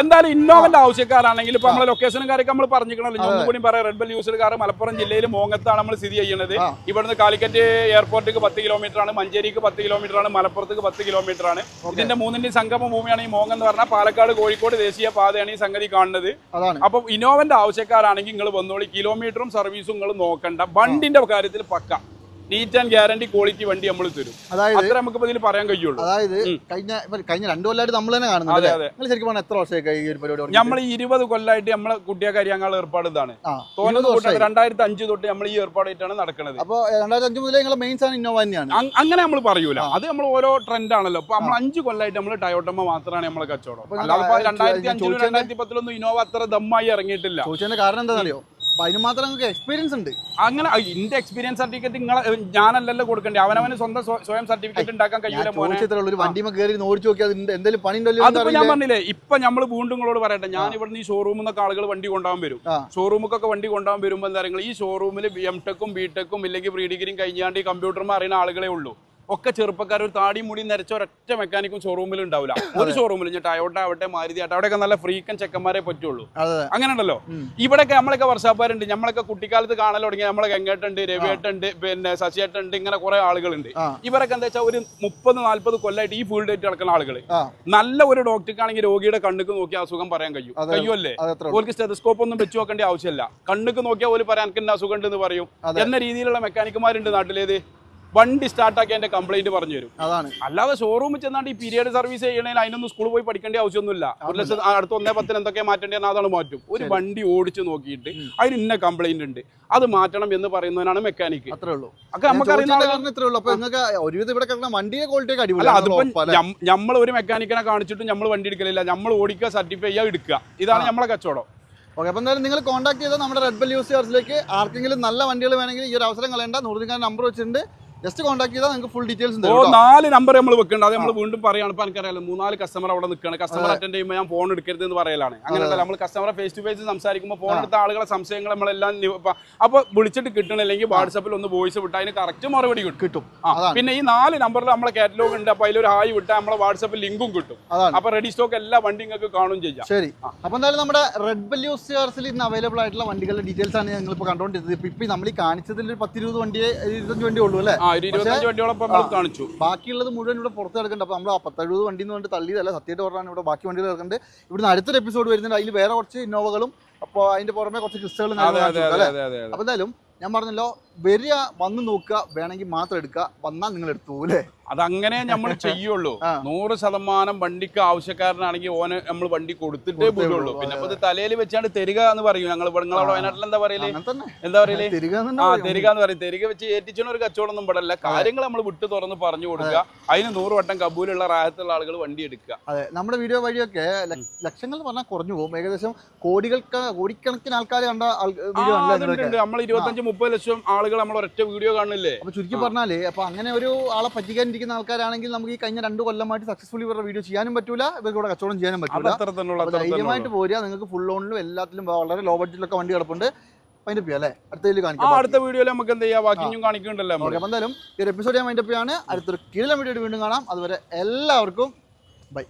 Speaker 1: എന്തായാലും ഇന്നോവന്റെ ആവശ്യക്കാരാണെങ്കിൽ ഇപ്പൊ നമ്മളെ ലൊക്കേഷനും കാര്യമൊക്കെ നമ്മൾ പറഞ്ഞിരിക്കണല്ലോ. ഒന്നും കൂടി പറയാം. റെഡ് ബെൽ യൂസർ മലപ്പുറം ജില്ലയിൽ മോങ്ങത്താണ് നമ്മൾ സ്ഥിതി ചെയ്യുന്നത്. ഇവിടുന്ന് കാലിക്കറ്റ് എയർപോർട്ടിക്ക് പത്ത് കിലോമീറ്റർ ആണ് മഞ്ചേരിക്ക് പത്ത് കിലോമീറ്റർ ആണ് മലപ്പുറത്തേക്ക് പത്ത് കിലോമീറ്റർ ആണ് ഇതിന്റെ മൂന്നിന്റെ സംഗമ ഭൂമിയാണ് ഈ മോങ്ങ എന്ന് പറഞ്ഞാൽ പാലക്കാട് കോഴിക്കോട് ദേശീയ പാതയാണ് ഈ സംഗതി കാണുന്നത്. അപ്പൊ ഇന്നോവന്റെ ആവശ്യക്കാരാണെങ്കിൽ നിങ്ങൾ വന്നോളി. കിലോമീറ്ററും സർവീസും നിങ്ങൾ നോക്കണ്ട. വണ്ടിന്റെ കാര്യത്തിൽ പക്ക. നീറ്റ് ആൻഡ് ഗ്യാരണ്ടി ക്വാളിറ്റി വണ്ടി നമ്മൾ തരും.
Speaker 2: അതായത്
Speaker 1: അത്ര നമുക്ക് ഇതിൽ പറയാൻ കഴിയുള്ളൂ.
Speaker 2: അതായത് കഴിഞ്ഞ ഇപ്പൊ കഴിഞ്ഞ രണ്ടു കൊല്ലമായിട്ട് നമ്മൾ തന്നെ കാണുന്നത് നിങ്ങൾ ശരിക്കും പറഞ്ഞാൽ എത്ര വർഷമായി ഈ ഒരു പരിപാടി?
Speaker 1: നമ്മൾ ഈ ഇരുപത് കൊല്ലമായിട്ട് നമ്മളെ കുട്ടിയൊക്കെ കാര്യങ്ങൾ ഏർപ്പാട് ഇതാണ്. തോന്നുന്നത് രണ്ടായിരത്തി അഞ്ച് തൊട്ട് നമ്മൾ ഈ ഏർപ്പാടായിട്ടാണ് നടക്കുന്നത്
Speaker 2: അപ്പോൾ രണ്ടായിരത്തി അഞ്ച് മുതൽ ഞങ്ങൾ മെയിൻ സാധനം ഇന്നോവ തന്നെയാണ്.
Speaker 1: അങ്ങനെ നമ്മൾ പറയൂല. അത് നമ്മൾ ഓരോ ട്രെൻഡ് ആണല്ലോ. അപ്പൊ നമ്മൾ അഞ്ച് കൊല്ലമായിട്ട് നമ്മൾ ടയോട്ടമ്മ മാത്രമാണ് നമ്മളെ കച്ചവടം. അല്ലാതെ രണ്ടായിരത്തി അഞ്ചിലും രണ്ടായിരത്തി പത്തിലൊന്നും ഇന്നോവ അത്ര ദമ്മായി ഇറങ്ങിയിട്ടില്ല.
Speaker 2: ചോദിച്ചതിന്റെ കാരണം എന്താണെന്നറിയോ? അപ്പൊ അതിന് മാത്രം നിങ്ങൾക്ക് എക്സ്പീരിയൻസ് ഉണ്ട്.
Speaker 1: അങ്ങനെ ഇന്റെ എക്സ്പീരിയൻസ് സർട്ടിഫിക്കറ്റ് നിങ്ങൾ ഞാനല്ലല്ലോ കൊടുക്കണ്ടേ? അവനവന് സ്വന്തം സ്വയം സർട്ടിഫിക്കറ്റ് ഉണ്ടാക്കാൻ
Speaker 2: കഴിയില്ല ഒരു വണ്ടിമ കയറി ഓടിച്ചു നോക്കിയാൽ എന്തെങ്കിലും പണി ഉണ്ടല്ലോ
Speaker 1: അതിപ്പോ ഞാൻ പറഞ്ഞില്ലേ ഇപ്പൊ നമ്മൾ വീണ്ടും നിങ്ങളോട് പറയട്ടെ ഞാൻ നിന്ന് ഈ ഷോറൂമിൽ നിന്നൊക്കെ ആളുകൾ വണ്ടി കൊണ്ടാവാൻ വരും. ഷോറൂമൊക്കെ വണ്ടി കൊണ്ടാവാൻ വരുമ്പോൾ എന്താ പറയുക ഈ ഷോറൂമിൽ എം ടെക്കും ബി ടെക്കും ഇല്ലെങ്കിൽ പ്രീ ഡിഗ്രിയും കഴിഞ്ഞാണ്ട് ഈ കമ്പ്യൂട്ടർമാർ അറിയുന്ന ആളുകളെ ഉള്ളൂ. ഒക്കെ ചെറുപ്പക്കാർ ഒരു താടി മുടി നരച്ച ഒരൊറ്റ മെക്കാനിക്കും ഷോറൂമിൽ ഉണ്ടാവില്ല ഒരു ഷോറൂമിൽ ഞാൻ ടയോട്ട ആവട്ടെ മാരുതി ആവട്ടെ അവിടെയൊക്കെ നല്ല ഫ്രീക്കൻ ചെക്കന്മാരെ പറ്റുള്ളൂ. അങ്ങനെ ഉണ്ടല്ലോ. ഇവിടെയൊക്കെ നമ്മളൊക്കെ വർഷാപ്പാരുണ്ട്. നമ്മളൊക്കെ കുട്ടിക്കാലത്ത് കാണൽ തുടങ്ങി. നമ്മളെ ഗംഗേട്ടുണ്ട് രവിയേട്ടുണ്ട് പിന്നെ ശശിയേട്ടുണ്ട് ഇങ്ങനെ കുറെ ആളുകളുണ്ട്. ഇവരൊക്കെ എന്താ വെച്ചാൽ ഒരു മുപ്പത് നാല്പത് കൊല്ലമായിട്ട് ഈ ഫീൽഡ് ആയിട്ട് നടക്കുന്ന ആളുകൾ നല്ല ഒരു ഡോക്ടർക്കാണെങ്കിൽ രോഗിയുടെ കണ്ണുക്ക് നോക്കി അസുഖം പറയാൻ കഴിയും. കഴിയുമല്ലേ? ഓർക്ക് സ്റ്റെതസ്കോപ്പ് ഒന്നും വെച്ച് നോക്കേണ്ട ആവശ്യമില്ല. കണ്ണുക്ക് നോക്കിയാൽ ഓൽ പറയാൻ എനിക്ക് അസുഖം ഉണ്ടെന്ന് പറയും. എന്ന രീതിയിലുള്ള മെക്കാനിക്കുമാരുണ്ട് നാട്ടിലേത്? വണ്ടി സ്റ്റാർട്ടാക്കി എന്റെ കംപ്ലൈന്റ് പറഞ്ഞു തരും
Speaker 2: അതാണ്.
Speaker 1: അല്ലാതെ ഷോറൂമിൽ ചെന്നാണ്ട് ഈ പീരിയഡ് സർവീസ് ചെയ്യണേൽ അതിനൊന്നും സ്കൂളിൽ പോയി പഠിക്കേണ്ട ആവശ്യമൊന്നുമില്ല. ഒരു ലക്ഷം അടുത്ത ഒന്നേ പത്തിന് എന്തൊക്കെ മാറ്റേണ്ടതെന്ന് അതാണ് മാറ്റും. ഒരു വണ്ടി ഓടിച്ചു നോക്കിയിട്ട് അതിന് ഇന്ന കംപ്ലൈന്റ് ഉണ്ട്. അത് മാറ്റണം എന്ന് പറയുന്നവനാണ് മെക്കാനിക്
Speaker 2: അത്രേ ഉള്ളൂ.
Speaker 1: നമ്മൾ ഒരു മെക്കാനിക്കിനെ കാണിച്ചിട്ട് നമ്മൾ വണ്ടി എടുക്കലില്ല. നമ്മൾ ഓടിക്കുക സർട്ടിഫൈ ചെയ്യുക എടുക്കുക. ഇതാണ് നമ്മളെ കച്ചവടം.
Speaker 2: ഓക്കെ അപ്പോൾ എന്തായാലും നിങ്ങൾ കോൺടാക്ട് ചെയ്താൽ നമ്മുടെ റെഡ് ബെൽ യൂസ് ചാർജിലേക്ക് ആർക്കെങ്കിലും നല്ല വണ്ടികൾ വേണമെങ്കിൽ ഈ ഒരു അവസരം കളയേണ്ട. നൂറുദിക്കാൻ നമ്പർ വെച്ചിട്ടുണ്ട്. ജസ്റ്റ് കോൺടാക്ട് ചെയ്താൽ നിങ്ങൾക്ക് ഫുൾ ഡീറ്റെയിൽസ്
Speaker 1: ഓ നാല് നമ്പർ നമ്മൾ വെക്കേണ്ട അത് നമ്മൾ വീണ്ടും പറയാണ്. ഇപ്പൊ എനിക്കറിയാലോ മൂന്നാൽ കസ്റ്റമർ അവിടെ നിൽക്കുകയാണ് കസ്റ്റമർ അറ്റൻഡ് ചെയ്യുമ്പോൾ ഞാൻ ഫോൺ എടുക്കരുത് എന്ന് പറയലാണ്. അങ്ങനെ നമ്മൾ കസ്റ്റമറെ ഫേസ് ടു ഫേസ് സംസാരിക്കുമ്പോൾ ഫോൺ എടുത്ത ആളുകളെ സംശയങ്ങൾ നമ്മളെല്ലാം അപ്പോൾ വിളിച്ചിട്ട് കിട്ടണില്ലെങ്കിൽ വാട്സപ്പിൽ ഒന്ന് വോയിസ് വിട്ടാൽ അതിന് കറക്റ്റ് മറുപടി കിട്ടും. പിന്നെ ഈ നാല് നമ്പറിൽ നമ്മളെ കാറ്റലോഗ് ഉണ്ട്. അപ്പോൾ അതിലൊരു ഹായ് വിട്ടാൽ നമ്മളെ വാട്സപ്പിൽ ലിങ്കും കിട്ടും.
Speaker 2: അപ്പോൾ
Speaker 1: അപ്പൊ റെഡി സ്റ്റോക്ക് എല്ലാ വണ്ടി നിങ്ങൾക്ക് കാണും ചെയ്യാം.
Speaker 2: ശരി. അപ്പോൾ എന്തായാലും നമ്മുടെ റെഡ് ബല്യൂസ് ചേർസിൽ ഇന്ന് അവൈലബിൾ ആയിട്ടുള്ള വണ്ടികളുടെ ഡീറ്റെയിൽസ് ആണ് ഞങ്ങൾ ഇപ്പോൾ കണ്ടുകൊണ്ടിരുന്നത് ഇപ്പൊ ഇപ്പൊ നമ്മൾ ഈ കാണിച്ചതിൽ ഒരു പത്തിരുപത് വണ്ടിയെ ഇരുപത്തഞ്ച് വണ്ടി ഉള്ളൂ അല്ലേ?
Speaker 1: ഒരു ഇരുപത്തഞ്ച് വണ്ടിയോളം ഇപ്പൊ നമ്മൾ കാണിച്ചു.
Speaker 2: ബാക്കിയുള്ളത് മുഴുവൻ ഇവിടെ പുറത്ത് കിടക്കുന്നുണ്ട്. അപ്പൊ നമ്മൾ പത്തെഴുപത് വണ്ടി എന്ന് പറഞ്ഞിട്ട് തള്ളിയതല്ല സത്യമായിട്ട് പറഞ്ഞാൽ ഇവിടെ ബാക്കി വണ്ടികൾ കിടക്കുന്നുണ്ട്. ഇവിടുന്ന് അടുത്തൊരു എപ്പിസോഡ് വരുന്നുണ്ട്. അതിൽ വേറെ കുറച്ച് ഇന്നോവകളും അപ്പോൾ അതിന്റെ പുറമെ കുറച്ച് ക്രിസ്റ്റകളും അപ്പൊ എന്തായാലും ഞാൻ പറഞ്ഞല്ലോ വരിക വന്ന് നോക്കുക വേണമെങ്കിൽ മാത്രം എടുക്കുക വന്നാൽ നിങ്ങൾ എടുത്തു അല്ലേ
Speaker 1: അതങ്ങനെ നമ്മൾ ചെയ്യുള്ളൂ. നൂറ് ശതമാനം വണ്ടിക്ക് ആവശ്യക്കാരനാണെങ്കിൽ ഓന് നമ്മൾ വണ്ടി കൊടുത്തിട്ടേ
Speaker 2: പോലുള്ളൂ.
Speaker 1: പിന്നെ അത് ഇത് തലയിൽ വെച്ചാണ്ട് തരിക എന്ന് പറയും. ഞങ്ങൾ നിങ്ങളവിടെ വയനാട്ടിൽ എന്താ
Speaker 2: പറയൽ?
Speaker 1: എന്താ
Speaker 2: പറയൽ?
Speaker 1: ആ തെരുക എന്ന് പറയും. തരിക വെച്ച് ഏറ്റിച്ചണ ഒരു കച്ചവടം ഒന്നും പെടല്ല കാര്യങ്ങൾ നമ്മൾ വിട്ട് തുറന്ന് പറഞ്ഞു കൊടുക്കുക. അതിന് നൂറ് വട്ടം കബൂലുള്ള റായത്തുള്ള ആളുകൾ വണ്ടി എടുക്കുക.
Speaker 2: അതെ. നമ്മുടെ വീഡിയോ വഴിയൊക്കെ ലക്ഷങ്ങൾ പറഞ്ഞാൽ കുറഞ്ഞു പോകും. ഏകദേശം കോടികൾക്ക് കോടിക്കണക്കിന് ആൾക്കാർ കണ്ട വീഡിയോ.
Speaker 1: നമ്മൾ ഇരുപത്തഞ്ച് മുപ്പത് ലക്ഷം ആളുകൾ നമ്മൾ ഒരൊറ്റ വീഡിയോ കാണുന്നില്ലേ?
Speaker 2: അപ്പൊ ചുരുക്കി പറഞ്ഞാൽ അപ്പൊ അങ്ങനെ ഒരു ആളെ പറ്റിക്കാനിരിക്കുന്ന ആൾക്കാരാണെങ്കിൽ നമുക്ക് ഈ കഴിഞ്ഞ രണ്ട് കൊല്ലമായിട്ട് സക്സസ്ഫുള്ളി ഇവരുടെ വീഡിയോ ചെയ്യാനും പറ്റൂല ഇവർക്ക് ഇവിടെ കച്ചവടം ചെയ്യാനും പറ്റൂല. ധൈര്യമായിട്ട് പോരുക. നിങ്ങൾക്ക് ഫുൾ ഓണിലും എല്ലാത്തിലും വളരെ ലോ ബഡ്ജറ്റിലൊക്കെ വണ്ടി കിടപ്പുണ്ട്. അതിന്റെ പി അല്ലേ? അടുത്തതിൽ
Speaker 1: ആ
Speaker 2: കാണിക്കാം.
Speaker 1: അടുത്ത വീഡിയോയിൽ നമുക്ക് എന്ത് ചെയ്യാം? ബാക്കി കാണിക്കുന്നുണ്ടല്ലോ
Speaker 2: എന്തായാലും ഈ ഒരു എപ്പിസോഡ് ഞാൻ ചെയ്യാണ് അടുത്തൊരു കീഴിലെ വീഡിയോ വീണ്ടും കാണാം. അതുവരെ എല്ലാവർക്കും ബൈ